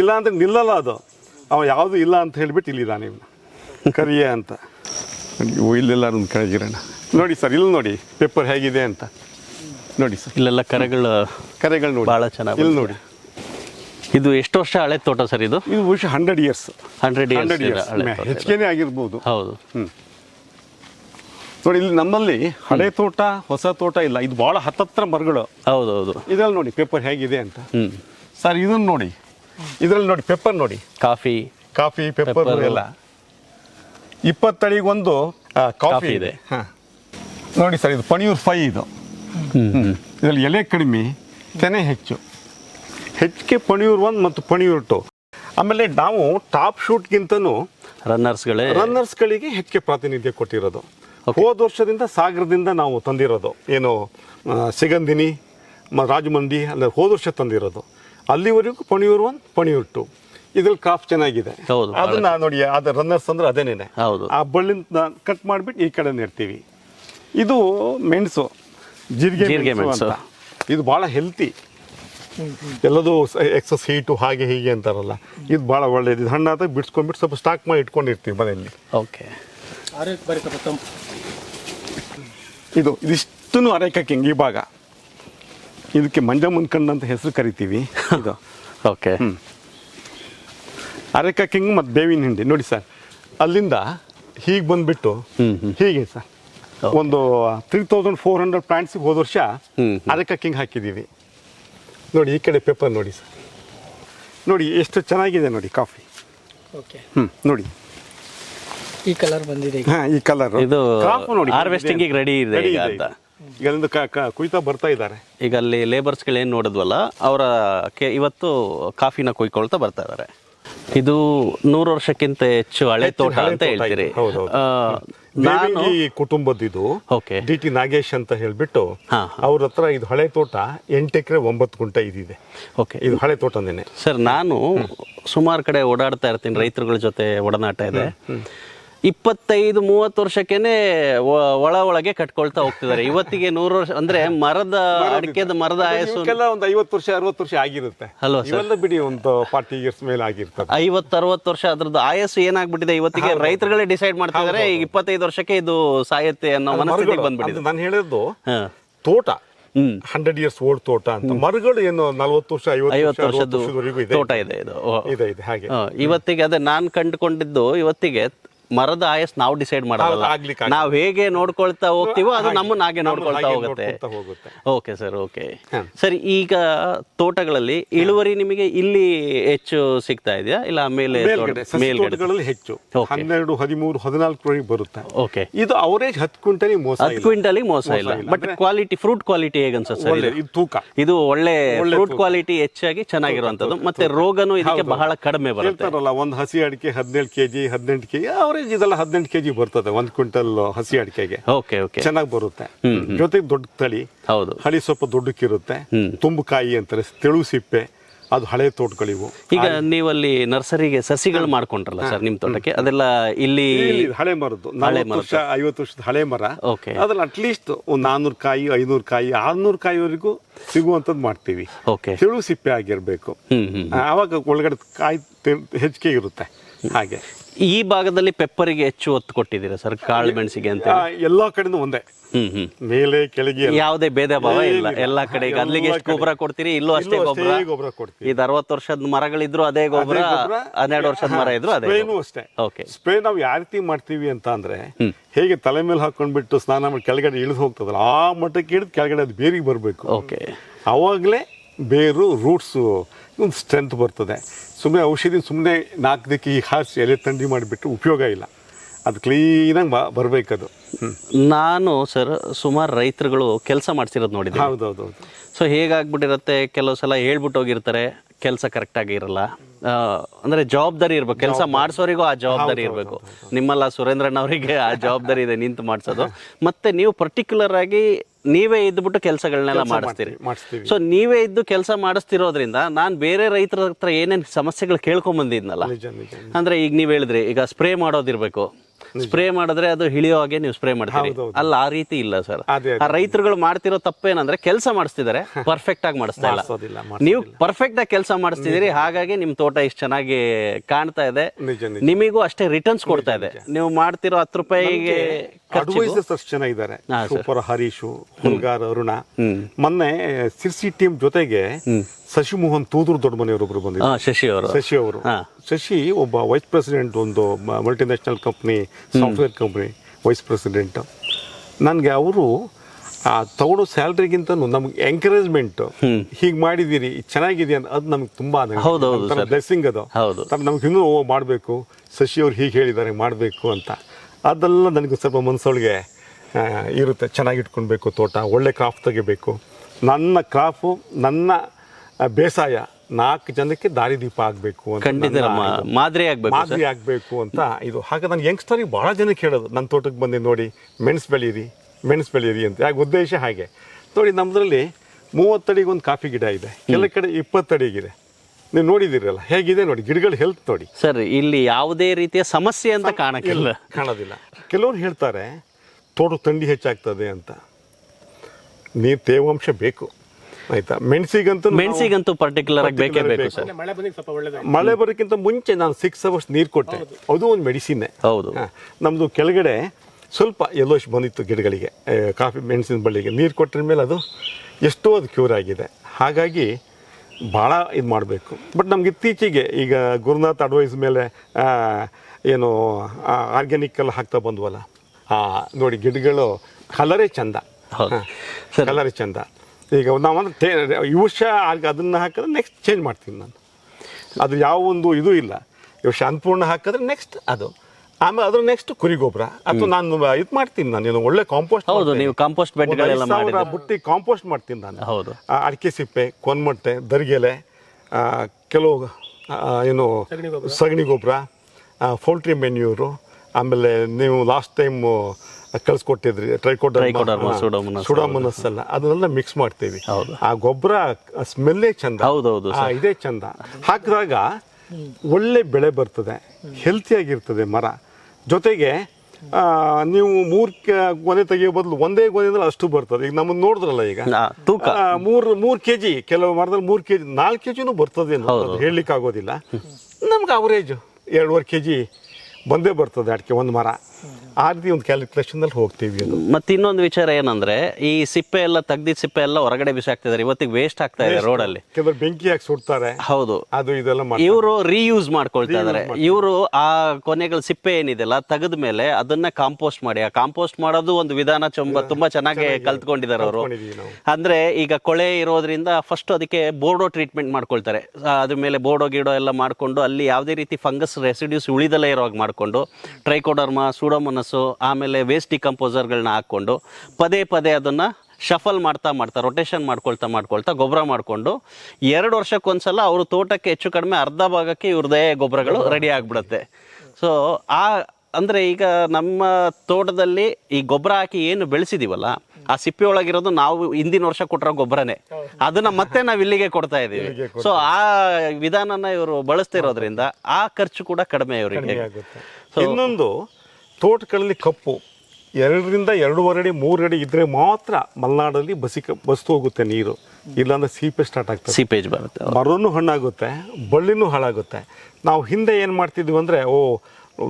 ಇಲ್ಲ ಅಂದ್ರೆ ನಿಲ್ಲಲ್ಲ ಅದು. ಅವ ಯಾವುದು ಇಲ್ಲ ಅಂತ ಹೇಳಿಬಿಟ್ಟು ಇಲ್ಲಿದ್ದಾನೆ ಇವನು ಕರಿಯೇ ಅಂತ. ಓ ಇಲ್ಲೆಲ್ಲರೂ ಕೆಳಗಿರೋಣ ನೋಡಿ ಸರ್ ಇಲ್ಲಿ ನೋಡಿ ಪೇಪರ್ ಹೇಗಿದೆ ಅಂತ. ನೋಡಿ ಸರ್. ಇಲ್ಲೆಲ್ಲ ಕರೆಗಳು ಕರೆಗಳು ನೋಡಿ. ಭಾಳ ಚೆನ್ನಾಗಿ ಇಲ್ಲಿ ನೋಡಿ. ಇದು ಎಷ್ಟು ವರ್ಷ ಹಳೆ ತೋಟ ಸರ್ ಇದು? ಇದು ಬಹುಶಃ hundred years hundred hundred years ಹೆಚ್ಚಿಗೆನೇ ಆಗಿರ್ಬೋದು. ಹೌದು. ನೋಡಿ ಇಲ್ಲಿ ನಮ್ಮಲ್ಲಿ ಹಳೆ ತೋಟ ಹೊಸ ತೋಟ ಇಲ್ಲ. ಇದು ಭಾಳ ಹತ್ತತ್ರ ಮರಗಳು. ಹೌದು ಹೌದು ಇದ್ರಲ್ಲಿ ನೋಡಿ ಪೇಪರ್ ಹೇಗಿದೆ ಅಂತ. ಹ್ಞೂ ಸರ್ ಇದನ್ನು ನೋಡಿ. ಇದರಲ್ಲಿ ನೋಡಿ ಪೇಪರ್ ನೋಡಿ. ಕಾಫಿ. Coffee paper. ಎಲ್ಲ. ಇಪ್ಪತ್ತಡಿಗೊಂದು ಕಾಫಿ ಕಾಫಿ ಇದೆ. ಹಾಂ. ನೋಡಿ ಸರ್ ಇದು ಪಣಿಯೂರ್ ಫೈ ಇದು. ಇದರಲ್ಲಿ ಎಲೆ ಕಡಿಮೆ ತೆನೆ ಹೆಚ್ಚು. ಹೆಚ್ಚಿಗೆ ಪಣಿಯೂರ್ ಒನ್ ಮತ್ತು ಪಣಿಯೂರ್ ಟು. ಆಮೇಲೆ ನಾವು ಟಾಪ್ ಶೂಟ್ಗಿಂತನೂ ರನ್ನರ್ಸ್ಗಳೇ ರನ್ನರ್ಸ್ಗಳಿಗೆ ಹೆಚ್ಚಿಗೆ ಪ್ರಾತಿನಿಧ್ಯ ಕೊಟ್ಟಿರೋದು. ಹೋದ ವರ್ಷದಿಂದ ಸಾಗರದಿಂದ ನಾವು ತಂದಿರೋದು. ಏನು ಸಿಗಂದಿನಿ ಮ- ರಾಜಮಂಡಿ ಅಂದರೆ ಹೋದ ವರ್ಷ ತಂದಿರೋದು. ಅಲ್ಲಿವರೆಗೂ ಪಣಿಯೂರ್ ಒನ್ ಪಣಿಯೂರ್ ಟು. ಇದ್ರಲ್ಲಿ ಕ್ರಾಫ್ ಚೆನ್ನಾಗಿದೆ. ಅದನ್ನ ನೋಡಿ ಅದ ರನ್ನರ್ಸ್ ಅಂದ್ರೆ ಅದೇನೇನೆ ಹೌದು. ಆ ಬಳ್ಳಿನ ಕಟ್ ಮಾಡಿಬಿಟ್ಟು ಈ ಕಡೆ ನೆಡ್ತೀವಿ. ಇದು ಮೆಣಸು. ಜೀರಿಗೆ ಜೀರಿಗೆ ಮೆಣಸು. ಅಂತ. ಇದು ಭಾಳ ಹೆಲ್ತಿ ಎಲ್ಲದು ಎಕ್ಸಸ್ ಹೀಟು ಹಾಗೆ ಹೀಗೆ ಅಂತಾರಲ್ಲ. ಇದು ಭಾಳ ಒಳ್ಳೇದು. ಇದು ಹಣ್ಣಾದಾಗ ಬಿಡ್ಸ್ಕೊಂಡ್ಬಿಟ್ಟು ಸ್ವಲ್ಪ ಸ್ಟಾಕ್ ಮಾಡಿ ಇಟ್ಕೊಂಡಿರ್ತೀವಿ ಮನೆಯಲ್ಲಿ. ಓಕೆ. ಆರೋಗ್ಯ ಇದು ಇದಿಷ್ಟು ಅರೆಕಕ್ಕಿಂಗ್ ಈ ಭಾಗ. ಇದಕ್ಕೆ ಮಂಜ ಮುನ್ಕಂಡ್ ಅಂತ ಹೆಸರು ಕರಿತೀವಿ. ಇದು. ಓಕೆ. ಅರೆಕಕ್ಕಿಂಗ್ ಮತ್ತು ಬೇವಿನ ಹಿಂಡಿ. ನೋಡಿ ಸರ್ ಅಲ್ಲಿಂದ ಹೀಗೆ ಬಂದುಬಿಟ್ಟು ಹೀಗೆ ಸರ್. ಒಂದು three thousand four hundred plants ಹೋದ ವರ್ಷ ಅದಕ್ಕೆ ಕಿಂಗ್ ಹಾಕಿದ್ದೀವಿ ನೋಡಿ ಈ ಕಡೆ ಪೇಪರ್ ನೋಡಿ ಸರ್. ನೋಡಿ ಎಷ್ಟು ಚೆನ್ನಾಗಿದೆ ನೋಡಿ ಕಾಫಿ ಓಕೆ ಹ್ಞೂ ನೋಡಿ. ಈ ಕಲರ್ ಬಂದಿದೆ ಈಗ. ಹಾಂ ಈ ಕಲರ್ ಇದು ಹಾರ್ವೆಸ್ಟಿಂಗ್ಗೆ ರೆಡಿ ಇದೆ ಈಗ ಅಂತ. ಈಗ ಅಲ್ಲಿಂದ ಕ- ಕ- ಕುಯ್ತಾ ಬರ್ತಾ ಇದ್ದಾರೆ. ಈಗ ಅಲ್ಲಿ ಲೇಬರ್ಸ್ಗಳು ಏನು ನೋಡಿದ್ವಲ್ಲ ಅವರ ಕೆ ಇವತ್ತು ಕಾಫಿನ ಕುಯ್ಕೊಳ್ತಾ ಬರ್ತಾ ಇದ್ದಾರೆ. ಇದು ನೂರು ವರ್ಷಕ್ಕಿಂತ ಹೆಚ್ಚು ಹಳೆ ತೋಟ ಅಂತ ಹೇಳ್ತೀರಿ. ಹೌದು, ಹೌದು. ಆ, ನಾನು ದೇವಿಂಗಿ ಕುಟುಂಬದಿದು ಓಕೆ. ಡಿ ಟಿ ನಾಗೇಶ್ ಅಂತ ಹೇಳ್ಬಿಟ್ಟು ಹಾ, ಅವ್ರ ಹತ್ರ ಇದು ಹಳೆ ತೋಟ ಎಂಟು ಎಕರೆ ಒಂಬತ್ತು ಗುಂಟೆ ಇದಿದೆ. ಓಕೆ. ಇದು ಹಳೆ ತೋಟನೇ ಸರ್ ನಾನು ಸುಮಾರು ಕಡೆ ಓಡಾಡ್ತಾ ಇರ್ತೀನಿ ರೈತರುಗಳ ಜೊತೆ ಒಡನಾಟ ಇದೆ. ಇಪ್ಪತ್ತೈದು ಮೂವತ್ತು ವರ್ಷಕ್ಕೇನೆ ಒಳ ಒಳಗೆ ಕಟ್ಕೊಳ್ತಾ ಹೋಗ್ತಿದ್ದಾರೆ. ಇವತ್ತಿಗೆ ನೂರು ವರ್ಷ ಅಂದ್ರೆ ಮರದ ಅಡಿಕೆದ ಮರದ ಆಯಸ್ಸು ಒಂದು ಐವತ್ತು ವರ್ಷ ಅರವತ್ತು ವರ್ಷ ಆಗಿರುತ್ತೆ. ಅಲ್ವಾ ಸರ್? ಬಿಡಿ ಒಂದು ಫಾರ್ಟಿ ಇಯರ್ಸ್ ಮೇಲೆ ಆಗಿರ್ತದೆ. ಐವತ್ತು ಅರವತ್ತು ವರ್ಷ ಅದ್ರದ್ದು ಆಯಸ್ಸು ಏನಾಗ್ಬಿಟ್ಟಿದೆ? ಇವತ್ತಿಗೆ ರೈತರುಗಳೇ ಡಿಸೈಡ್ ಮಾಡ್ತಿದ್ದಾರೆ ಈಗ ಇಪ್ಪತ್ತೈದು ವರ್ಷಕ್ಕೆ ಇದು ಸಾಯತ್ತೆ ಅನ್ನೋ ಮನಸ್ಥಿತಿಗೆ ಬಂದ್ಬಿಟ್ಟಿದೆ. ನಾನು ಹೇಳಿದ್ದು ತೋಟ. ಹ್ಮ್. ಹಂಡ್ರೆಡ್ ಇಯರ್ಸ್ ಓಲ್ಡ್ ತೋಟ ಅಂತ. ಮರಗಳು ಏನು ನಲವತ್ತು ವರ್ಷ ಐವತ್ತು ವರ್ಷದವರೆಗೂ ಇದೆ. ತೋಟ ಇದೆ ಇದು. ಇದೆ ಇದೆ ಹಾಗೆ. ಇವತ್ತಿಗೆ ಅದೇ ನಾನ್ ಕಂಡುಕೊಂಡಿದ್ದು ಇವತ್ತಿಗೆ ಮರದ ಆಯಸ್ ನಾವು ಡಿಸೈಡ್ ಮಾಡಲ್ಲ. ನಾವು ಹೇಗೆ ನೋಡ್ಕೊಳ್ತಾ ಹೋಗ್ತೀವೋ ಅದು ನಮ್ಮನ್ನ ಹಾಗೆ ನೋಡ್ಕೊಳ್ತಾ ಹೋಗುತ್ತೆ. Okay sir okay. ಸರಿ ಈಗ ತೋಟಗಳಲ್ಲಿ ಇಳುವರಿ ನಿಮಗೆ ಇಲ್ಲಿ ಹೆಚ್ಚು ಸಿಗ್ತಾ ಇದೆಯಾ? ಇಲ್ಲ ಮೇಲೆ ಮೇಲ್ಗಡೆ ತೋಟ- ತೋಟಗಳಲ್ಲಿ ಹೆಚ್ಚು. ಹನ್ನೆರಡು ಹದಿಮೂರು ಹದಿನಾಲ್ಕು ಬರುತ್ತೆ. ಓಕೆ. ಇದು ಅವರೇಜ್ ಹತ್ತು ಕ್ವಿಂಟಲಿ ಮೋಸ ಹತ್ತು ಕ್ವಿಂಟಲ್ ಮೋಸ ಇಲ್ಲ. ಬಟ್ ಕ್ವಾಲಿಟಿ ಫ್ರೂಟ್ ಕ್ವಾಲಿಟಿ ಹೇಗೆ ಅನ್ಸುತ್ತೆ ಸರ್ ಇದು? ತೂಕ. ಇದು ಒಳ್ಳೆ ಫ್ರೂಟ್ ಕ್ವಾಲಿಟಿ ಹೆಚ್ಚಾಗಿ ಚೆನ್ನಾಗಿರುವಂತದ್ದು ಮತ್ತೆ ರೋಗನು ಇದಕ್ಕೆ ಬಹಳ ಕಡಿಮೆ ಬರುತ್ತೆ. ಒಂದು ಹಸಿ ಅಡಿಕೆ ಹದಿನೇಳು ಕೆಜಿ ಹದಿನೆಂಟು ಕೆಜಿ ಅವರೇಜ್ ಇದೆಲ್ಲ ಹದಿನೆಂಟು ಕೆಜಿ ಬರ್ತದೆ ಒಂದು ಕ್ವಿಂಟಲ್ ಹಸಿ ಅಡಿಕೆಗೆ. ಓಕೆ ಓಕೆ ಚೆನ್ನಾಗಿ ಬರುತ್ತೆ. ಜೊತೆಗೆ ದೊಡ್ಡ ತಳಿ ಹೌದು. ಹಳಿ ಸ್ವಲ್ಪ ದೊಡ್ಡಕ್ಕಿರುತ್ತೆ. ತುಂಬುಕಾಯಿ ಅಂತಾರೆ ತೆಳು ಸಿಪ್ಪೆ ಅದು ಹಳೆ ತೋಟಗಳಿವು. ಈಗ ನೀವಲ್ಲಿ ನರ್ಸರಿಗೆ ಸಸಿಗಳು ಮಾಡ್ಕೊಂಡ್ರಲ್ಲ ಸರ್ ನಿಮ್ ತೋಟಕ್ಕೆ? ಅದೆಲ್ಲ ಇಲ್ಲಿ ಹಳೆ ಮರದ್ದು ನಲವತ್ತು ವರ್ಷ ಐವತ್ತು ವರ್ಷದ ಹಳೆ ಮರ. ಓಕೆ ಅದ್ರಲ್ಲಿ ಅಟ್ಲೀಸ್ಟ್ ಒಂದು ನಾನ್ನೂರು ಕಾಯಿ ಐನೂರು ಕಾಯಿ ಆರ್ನೂರು ಕಾಯಿವರೆಗೂ ಸಿಗುವಂತದ್ ಮಾಡ್ತೀವಿ. ಓಕೆ ತೆಳು ಸಿಪ್ಪೆ ಆಗಿರಬೇಕು. ಆವಾಗ ಒಳಗಡೆ ಕಾಯಿ ಹೆಚ್ಚಿಗೆ ಇರುತ್ತೆ. ಹಾಗೆ. ಈ ಭಾಗದಲ್ಲಿ ಪೆಪ್ಪರಿಗೆ ಹೆಚ್ಚು ಒತ್ತು ಕೊಟ್ಟಿದ್ದೀರಾ ಸರ್ ಕಾಳು ಮೆಣಸಿಗೆ ಅಂತ ಆ, ಎಲ್ಲಾ ಕಡೆನೂ ಒಂದೇ. ಹ್ಮ್ ಹ್ಮ್. ಮೇಲೆ ಕೆಳಗೆ ಎಲ್ಲ. ಯಾವುದೇ ಭೇದ ಭಾವ ಇಲ್ಲ. ಎಲ್ಲಾ ಕಡೆ ಈಗ ಅಲ್ಲಿಗೆ ಎಷ್ಟು ಗೊಬ್ಬರ ಕೊಡ್ತೀರಿ? ಇಲ್ಲೂ ಅಷ್ಟೇ ಇಲ್ಲೂ ಗೊಬ್ಬರ. ಗೊಬ್ಬರ ಕೊಡ್ತೀವಿ. ಇದು ಅರವತ್ತು ವರ್ಷದ ಮರಗಳಿದ್ರು ಅದೇ ಗೊಬ್ಬರ ಗೊಬ್ರ, ಹನ್ನೆರಡು ವರ್ಷದ ಮರ ಇದ್ರು ಅದೇ ಸ್ಪ್ರೇನು ಅಷ್ಟೇ. ಓಕೆ. ಸ್ಪ್ರೇ ನಾವು ಯಾವ ರೀತಿ ಮಾಡ್ತೀವಿ ಅಂತ ಅಂದ್ರೆ ಹೇಗೆ ತಲೆ ಮೇಲೆ ಹಾಕೊಂಡ್ಬಿಟ್ಟು ಸ್ನಾನ ಮಾಡಿ ಕೆಳಗಡೆ ಇಳಿದು ಹೋಗ್ತದಲ್ಲ ಆ ಮಟ್ಟಕ್ಕೆ ಇಳಿದು ಕೆಳಗಡೆ ಅದು ಬೇರಿಗೆ ಬರಬೇಕು. ಓಕೆ. ಅವಾಗಲೇ ಬೇರು ರೂಟ್ಸು ಒಂದು ಸ್ಟ್ರೆಂತ್ ಬರ್ತದೆ. ಸುಮ್ಮನೆ ಔಷಧಿ ಸುಮ್ಮನೆ ನಾಲ್ಕು ದಿಕ್ಕಿ ಹಾಸಿ ಎಲೆ ತಂಡಿ ಮಾಡಿಬಿಟ್ಟು ಉಪಯೋಗ ಇಲ್ಲ. ಅದು ಕ್ಲೀನಾಗಿ ಬ ಬರಬೇಕದು. ನಾನು ಸರ್ ಸುಮಾರು ರೈತರುಗಳು ಕೆಲಸ ಮಾಡ್ಸಿರೋದು ಹೌದು ಹೌದು ಸೊ ಹೇಗಾಗ್ಬಿಟ್ಟಿರುತ್ತೆ? ಕೆಲವು ಸಲ ಹೇಳ್ಬಿಟ್ಟು ಹೋಗಿರ್ತಾರೆ. ಕೆಲಸ ಕರೆಕ್ಟಾಗಿ ಇರಲ್ಲ. ಅಂದ್ರೆ ಜವಾಬ್ದಾರಿ ಇರ್ಬೇಕು. ಕೆಲಸ ಮಾಡಿಸೋರಿಗೂ ಆ ಜವಾಬ್ದಾರಿ ಇರಬೇಕು. ನಿಮ್ಮಲ್ಲ ಸುರೇಂದ್ರಣ್ಣ ಅವರಿಗೆ ಆ ಜವಾಬ್ದಾರಿ ಇದೆ ನಿಂತು ಮಾಡಿಸೋದು. ಮತ್ತೆ ನೀವು ಪರ್ಟಿಕ್ಯುಲರ್ ಆಗಿ ನೀವೇ ಇದ್ಬಿಟ್ಟು ಕೆಲಸಗಳನ್ನೆಲ್ಲ ಮಾಡಿಸ್ತೀರಿ. ಸೊ ನೀವೇ ಇದ್ದು ಕೆಲಸ ಮಾಡಿಸ್ತಿರೋದ್ರಿಂದ ನಾನು ಬೇರೆ ರೈತರ ಹತ್ರ ಏನೇನು ಸಮಸ್ಯೆಗಳು ಕೇಳ್ಕೊಂಡ್ ಬಂದಿದ್ನಲ್ಲ ನಿಜ ನಿಜ. ಅಂದ್ರೆ ಈಗ ನೀವ್ ಹೇಳಿದ್ರಿ ಈಗ ಸ್ಪ್ರೇ ಮಾಡೋದಿರ್ಬೇಕು. ಸ್ಪ್ರೇ ಮಾಡಿದ್ರೆ ಅದು ಹಿಳಿಯೋ ಹಾಗೆ ನೀವು ಸ್ಪ್ರೇ ಮಾಡ್ತೀರಿ. ಅಲ್ಲ ಆ ರೀತಿ ಇಲ್ಲ ಸರ್. ಆ ರೈತರುಗಳು ಮಾಡ್ತಿರೋ ತಪ್ಪೇನಂದ್ರೆ ಕೆಲಸ ಮಾಡಿಸ್ತಿದ್ದಾರೆ. ಪರ್ಫೆಕ್ಟ್ ಆಗಿ ಮಾಡಿಸ್ತಾ ಇಲ್ಲ. ನೀವು ಪರ್ಫೆಕ್ಟ್ ಆಗಿ ಕೆಲಸ ಮಾಡಿಸ್ತಿದ್ದೀರಿ. ಹಾಗಾಗಿ ನಿಮ್ ತೋಟ ಇಷ್ಟು ಚೆನ್ನಾಗಿ ಕಾಣ್ತಾ ಇದೆ. ನಿಮಿಗೂ ಅಷ್ಟೇ ರಿಟರ್ನ್ಸ್ ಕೊಡ್ತಾ ಇದೆ. ನೀವು ಮಾಡ್ತಿರೋ ಹತ್ತು ರೂಪಾಯಿಗೆ ಅಡ್ವೈಸರ್ಸ್ ಅಷ್ಟು ಜನ ಇದ್ದಾರೆ. ಸೂಪರ್ ಹರೀಶು ಹುಲ್ಗಾರ್ ಅರುಣ. ಮೊನ್ನೆ ಸಿರ್ಸಿ ಟೀಮ್ ಜೊತೆಗೆ ಶಶಿ ಮೋಹನ್ ತೂದೂರು ದೊಡ್ಡ ಮನೆಯವರೊಬ್ಬರು ಬಂದಿದ್ರು. ಹಾ ಶಶಿ ಅವರು ಶಶಿ ಅವರು. ಶಶಿ ಒಬ್ಬ ವೈಸ್ ಪ್ರೆಸಿಡೆಂಟ್ ಒಂದು multinational company software company vice president ನನಗೆ ಅವರು ಆ ತಗೊಳ್ಳೋ ಸ್ಯಾಲ್ರಿಗಿಂತ ನಮ್ಗೆ ಎಂಕರೇಜ್ಮೆಂಟ್ ಹೀಗೆ ಮಾಡಿದ್ದೀರಿ ಚೆನ್ನಾಗಿದೆಯಾ ಚೆನ್ನಾಗಿದೆ ಅಂತ ಅದು ನಮ್ಗೆ ತುಂಬಾ. ಬ್ಲೆಸ್ಸಿಂಗ್ ಅದು. ಹೌದು. ನಮ್ಗೆ ಇನ್ನೂ ಮಾಡಬೇಕು. ಶಶಿ ಅವ್ರು ಹೀಗೆ ಹೇಳಿದ್ದಾರೆ ಮಾಡಬೇಕು ಅಂತ. ಅದೆಲ್ಲ ನನಗೆ ಸ್ವಲ್ಪ ಮನಸ್ಸೊಳಗೆ ಇರುತ್ತೆ. ಚೆನ್ನಾಗಿ ಇಟ್ಕೊಳ್ಬೇಕು ತೋಟ ಒಳ್ಳೆ ಕ್ರಾಫ್ ತೆಗಿಬೇಕು. ನನ್ನ ಕ್ರಾಫು ನನ್ನ ಬೇಸಾಯ. ನಾಲ್ಕು ಜನಕ್ಕೆ ದಾರಿದೀಪ ಆಗಬೇಕು ಅಂತ ಖಂಡಿತ. ಮಾದರಿ ಆಗ್ಬೇಕು ಮಾದರಿ ಆಗಬೇಕು ಅಂತ ಇದು. ಹಾಗೆ ನಾನು ಯಂಗ್ಸ್ಟರಿಗೆ ಭಾಳ ಜನಕ್ಕೆ ಹೇಳೋದು. ನನ್ನ ತೋಟಕ್ಕೆ ಬಂದು ನೋಡಿ ಮೆಣಸು ಬೆಳೀರಿ ಮೆಣಸು ಬೆಳೀರಿ ಅಂತ. ಯಾಕೆ ಉದ್ದೇಶ ಹಾಗೆ. ನೋಡಿ ನಮ್ಮದ್ರಲ್ಲಿ ಮೂವತ್ತಡಿಗೆ ಒಂದು ಕಾಫಿ ಗಿಡ ಇದೆ. ಕೆಲ ಕಡೆ ಇಪ್ಪತ್ತಡಿಗಿದೆ ನೀವು ನೋಡಿದಿರಲ್ಲ ಹೇಗಿದೆ ನೋಡಿ ಗಿಡಗಳು ಹೆಲ್ತ್ ನೋಡಿ. ಸರ್ ಇಲ್ಲಿ ಯಾವುದೇ ರೀತಿಯ ಸಮಸ್ಯೆ ಅಂತ ಕಾಣಕ್ಕಿಲ್ಲ. ಕಾಣೋದಿಲ್ಲ. ಕೆಲವರು ಹೇಳ್ತಾರೆ ತೋಟ ತಂಡಿ ಹೆಚ್ಚಾಗ್ತದೆ ಅಂತ. ನೀರು ತೇವಾಂಶ ಬೇಕು. ಆಯ್ತಾ? ಮೆಣಸಿಗಂತೂ ಮೆಣಸಿಗಂತೂ ಪರ್ಟಿಕ್ಯುಲರ್ ಆಗಿ ಬೇಕೇ ಬೇಕು ಸರ್. ಮಳೆ ಬಂದಿಗೆ ಸ್ವಲ್ಪ ಒಳ್ಳೇದು. ಮಳೆ ಬರೋಕ್ಕಿಂತ ಮುಂಚೆ ನಾನು ಸಿಕ್ಸ್ ಅವರ್ಸ್ ನೀರು ಕೊಟ್ಟೆ. ಅದು ಒಂದು ಮೆಡಿಸಿನ್ನೇ ಹೌದು. ನಮ್ಮದು ಕೆಳಗಡೆ ಸ್ವಲ್ಪ ಯೆಲ್ಲೋಶ್ ಬಂದಿತ್ತು ಗಿಡಗಳಿಗೆ. ಕಾಫಿ ಮೆಣಸಿನ ಬಳ್ಳಿಗೆ. ನೀರು ಕೊಟ್ಟಿದ ಮೇಲೆ ಅದು ಎಷ್ಟೋ ಅದು ಕ್ಯೂರ್ ಆಗಿದೆ. ಹಾಗಾಗಿ ಭಾಳ ಇದು ಮಾಡಬೇಕು. ಬಟ್ ನಮ್ಗೆ ಇತ್ತೀಚೆಗೆ ಈಗ ಗುರುನಾಥ್ ಅಡ್ವೈಸ್ ಮೇಲೆ ಏನು ಆರ್ಗ್ಯಾನಿಕ್ ಎಲ್ಲ ಹಾಕ್ತಾ ಬಂದ್ವಲ್ಲ. ಆ, ನೋಡಿ ಗಿಡಗಳು ಕಲರೇ ಚಂದ. ಹೌದು. ಸರ್. ಕಲರೇ ಚಂದ. ಈಗ ನಾವು ಅಂದ್ರೆ ಈ ವರ್ಷ ಆಗ ಅದನ್ನು ಹಾಕಿದ್ರೆ ನೆಕ್ಸ್ಟ್ ಚೇಂಜ್ ಮಾಡ್ತೀನಿ ನಾನು. ಅದು ಯಾವ ಒಂದು ಇದು ಇಲ್ಲ. ಈ ವರ್ಷ ಅನ್ನಪೂರ್ಣ ಹಾಕಿದ್ರೆ ನೆಕ್ಸ್ಟ್ ಅದು. ಆಮೇಲೆ ಅದ್ರ ನೆಕ್ಸ್ಟ್ ಕುರಿ ಗೊಬ್ಬರ ಅಥವಾ ನಾನು ಇದು ಮಾಡ್ತೀನಿ ನಾನು ಏನು ಒಳ್ಳೆ ಕಾಂಪೋಸ್ಟ್ ಹೌದು ನೀವು ಕಾಂಪೋಸ್ಟ್ ಬೆಡ್ಗಳೆಲ್ಲ ಮಾಡಿದ್ರೆ ಬುಟ್ಟಿ ಕಾಂಪೋಸ್ಟ್ ಮಾಡ್ತೀನಿ ನಾನು. ಹೌದು. ಅಡಿಕೆ ಸಿಪ್ಪೆ ಕೊನ್ಮಟ್ಟೆ ದರ್ಗೆಲೆ ಆ, ಕೆಲವು ಏನು ಸಗಣಿ ಗೊಬ್ಬರ. ಪೌಲ್ಟ್ರಿ ಮೆನ್ಯೂರು ಆಮೇಲೆ ನೀವು ಲಾಸ್ಟ್ ಟೈಮ್ ಕಳ್ಸಿಕೊಟ್ಟಿದ್ರಿ ಟ್ರೈಕೋಡರ್ಮ Pseudomonas, ಸುಡಾಮನಸ್ ಅಲ್ಲ ಅದನ್ನೆಲ್ಲ ಮಿಕ್ಸ್ ಮಾಡ್ತೀವಿ. ಹೌದು. ಆ ಗೊಬ್ಬರ ಸ್ಮೆಲ್ಲೇ ಚಂದ. ಹೌದೌದು ಆ, ಇದೇ ಚಂದ. ಹಾಕಿದಾಗ ಒಳ್ಳೆ ಬೆಳೆ ಬರ್ತದೆ ಹೆಲ್ತಿಯಾಗಿರ್ತದೆ ಮರ. ಜೊತೆಗೆ ಆ, ನೀವು ಮೂರು ಗೊನೆ ತೆಗೆಯೋ ಬದಲು ಒಂದೇ ಗೊನೆಯಲ್ಲಿ ಅಷ್ಟು ಬರ್ತದೆ. ಈಗ ನಮ್ಮನ್ನು ನೋಡಿದ್ರಲ್ಲ ಈಗ. ಆ, ತೂಕ. ಆ, ಮೂರ್ ಕೆ ಜಿ ಕೆಲವು ಮರದಲ್ಲಿ ಮೂರ್ ಕೆಜಿ ನಾಲ್ಕು ಕೆ ಜಿನೂ ಬರ್ತದೆ ಹೇಳಲಿಕ್ಕೆ ಆಗೋದಿಲ್ಲ ನಮ್ಗೆ ಅವರೇಜ್ ಎರಡೂವರೆ ಕೆಜಿ ಬಂದೇ ಬರ್ತದೆ ಅಡಿಕೆ ಒಂದು ಮರ. ಆ ರೀತಿ ಒಂದು ಕ್ಯಾಲ್ಕುಲೇಷನಲ್ಲಿ ಹೋಗ್ತೀವಿ ಅದು. ಮತ್ತೆ ಇನ್ನೊಂದು ವಿಚಾರ ಏನಂದ್ರೆ ಈ ಸಿಪ್ಪೆ ಎಲ್ಲ ತೆಗ್ದಿದ್ ಸಿಪ್ಪೆ ಎಲ್ಲ ಹೊರಗಡೆ ಬಿಸಾಕ್ತಿದ್ದಾರೆ ಇವತ್ತಿಗೆ ವೇಸ್ಟ್ ಆಗ್ತಾ ಇದೆ ರೋಡಲ್ಲಿ ಕೆಲವರು ಬೆಂಕಿ ಹಾಕಿ ಸುಡ್ತಾರೆ. ಹೌದು. ಅದು ಇದೆಲ್ಲ ಮಾಡ್ತಾರೆ. ಇವರು ರೀಯೂಸ್ ಮಾಡ್ಕೊಳ್ತಾ ಇದಾರೆ. ಇವರು ಆ ಕೊನೆಗಳ ಸಿಪ್ಪೆ ಏನಿದೆಲ್ಲ ತೆಗೆದ ಮೇಲೆ ಅದನ್ನ ಕಾಂಪೋಸ್ಟ್ ಮಾಡಿ ಆ ಕಾಂಪೋಸ್ಟ್ ಮಾಡೋದು ಒಂದು ವಿಧಾನ ಚೊಂಬ ತುಂಬಾ ಚೆನ್ನಾಗಿ ಕಲ್ತ್ಕೊಂಡಿದ್ದಾರೆ ಅವರು. ಕಲ್ತ್ಕೊಂಡಿದೀವಿ ನಾವು. ಅಂದ್ರೆ ಈಗ ಕೊಳೆ ಇರೋದ್ರಿಂದ ಫಸ್ಟ್ ಅದಕ್ಕೆ ಬೋರ್ಡೋ ಟ್ರೀಟ್ಮೆಂಟ್ ಮಾಡ್ಕೊಳ್ತಾರೆ. ಆ, ಅದ್ರ ಮೇಲೆ ಬೋರ್ಡೋ ಗಿಡೋ ಎಲ್ಲ ಮಾಡ್ಕೊಂಡು ಅಲ್ಲಿ ಯಾವುದೇ ರೀತಿ ಫಂಗಸ್ ರೆಸಿಡ್ಯೂಸ್ ಉಳಿದಲ್ಲೇ ಇರೋ ಹಾಗೆ ಮಾಡ್ಕೊಂಡು ಟ್ರೈಕೋಡರ್ಮ, ಸೂಡೋಮನಸ್ಸು, ಆಮೇಲೆ ವೇಸ್ಟ್ ಡಿಕಂಪೋಸರ್ಗಳನ್ನ ಹಾಕ್ಕೊಂಡು ಪದೇ ಪದೇ ಅದನ್ನು ಶಫಲ್ ಮಾಡ್ತಾ ಮಾಡ್ತಾ ರೊಟೇಷನ್ ಮಾಡ್ಕೊಳ್ತಾ ಮಾಡ್ಕೊಳ್ತಾ ಗೊಬ್ಬರ ಮಾಡಿಕೊಂಡು ಎರಡು ವರ್ಷಕ್ಕೊಂದ್ಸಲ ಅವರು ತೋಟಕ್ಕೆ ಹೆಚ್ಚು ಕಡಿಮೆ ಅರ್ಧ ಭಾಗಕ್ಕೆ ಇವ್ರದೇ ಗೊಬ್ಬರಗಳು ರೆಡಿ ಆಗಿಬಿಡುತ್ತೆ. ಸೊ ಆ, ಅಂದರೆ ಈಗ ನಮ್ಮ ತೋಟದಲ್ಲಿ ಈ ಗೊಬ್ಬರ ಹಾಕಿ ಏನು ಬೆಳೆಸಿದೀವಲ್ಲ ಆ ಸಿಪ್ಪೆ ಒಳಗಿರೋದು ನಾವು ಹಿಂದಿನ ವರ್ಷ ಕೊಟ್ಟಿರೋ ಗೊಬ್ಬರನೇ. ಅದನ್ನ ಮತ್ತೆ ನಾವು ಇಲ್ಲಿಗೆ ಕೊಡ್ತಾ ಇದೀವಿ ಸೊ ಆ ವಿಧಾನನ ಇವರು ಬಳಸ್ತಿರೋದ್ರಿಂದ ಆ ಖರ್ಚು ಕೂಡ ಕಡಿಮೆ ಇವರಿಗೆ ಇನ್ನೊಂದು ತೋಟಗಳಲ್ಲಿ ಕಪ್ಪು. ಎರಡರಿಂದ ಎರಡೂವರೆ ಅಡಿ ಮೂರು ಅಡಿ ಇದ್ರೆ ಮಾತ್ರ ಮಲೆನಾಡಲ್ಲಿ ಬಸಿ ಬಸ್ತು ಹೋಗುತ್ತೆ ನೀರು. ಇಲ್ಲಾಂದ್ರೆ ಸೀಪೆ ಸ್ಟಾರ್ಟ್ ಆಗ್ತದೆ. ಸೀಪೇಜ್ ಬರುತ್ತೆ. ಮರನೂ ಹಣ್ಣಾಗುತ್ತೆ ಬಳ್ಳಿನೂ ಹಾಳಾಗುತ್ತೆ. ನಾವು ಹಿಂದೆ ಏನು ಮಾಡ್ತಿದ್ವಿ ಅಂದರೆ ಓ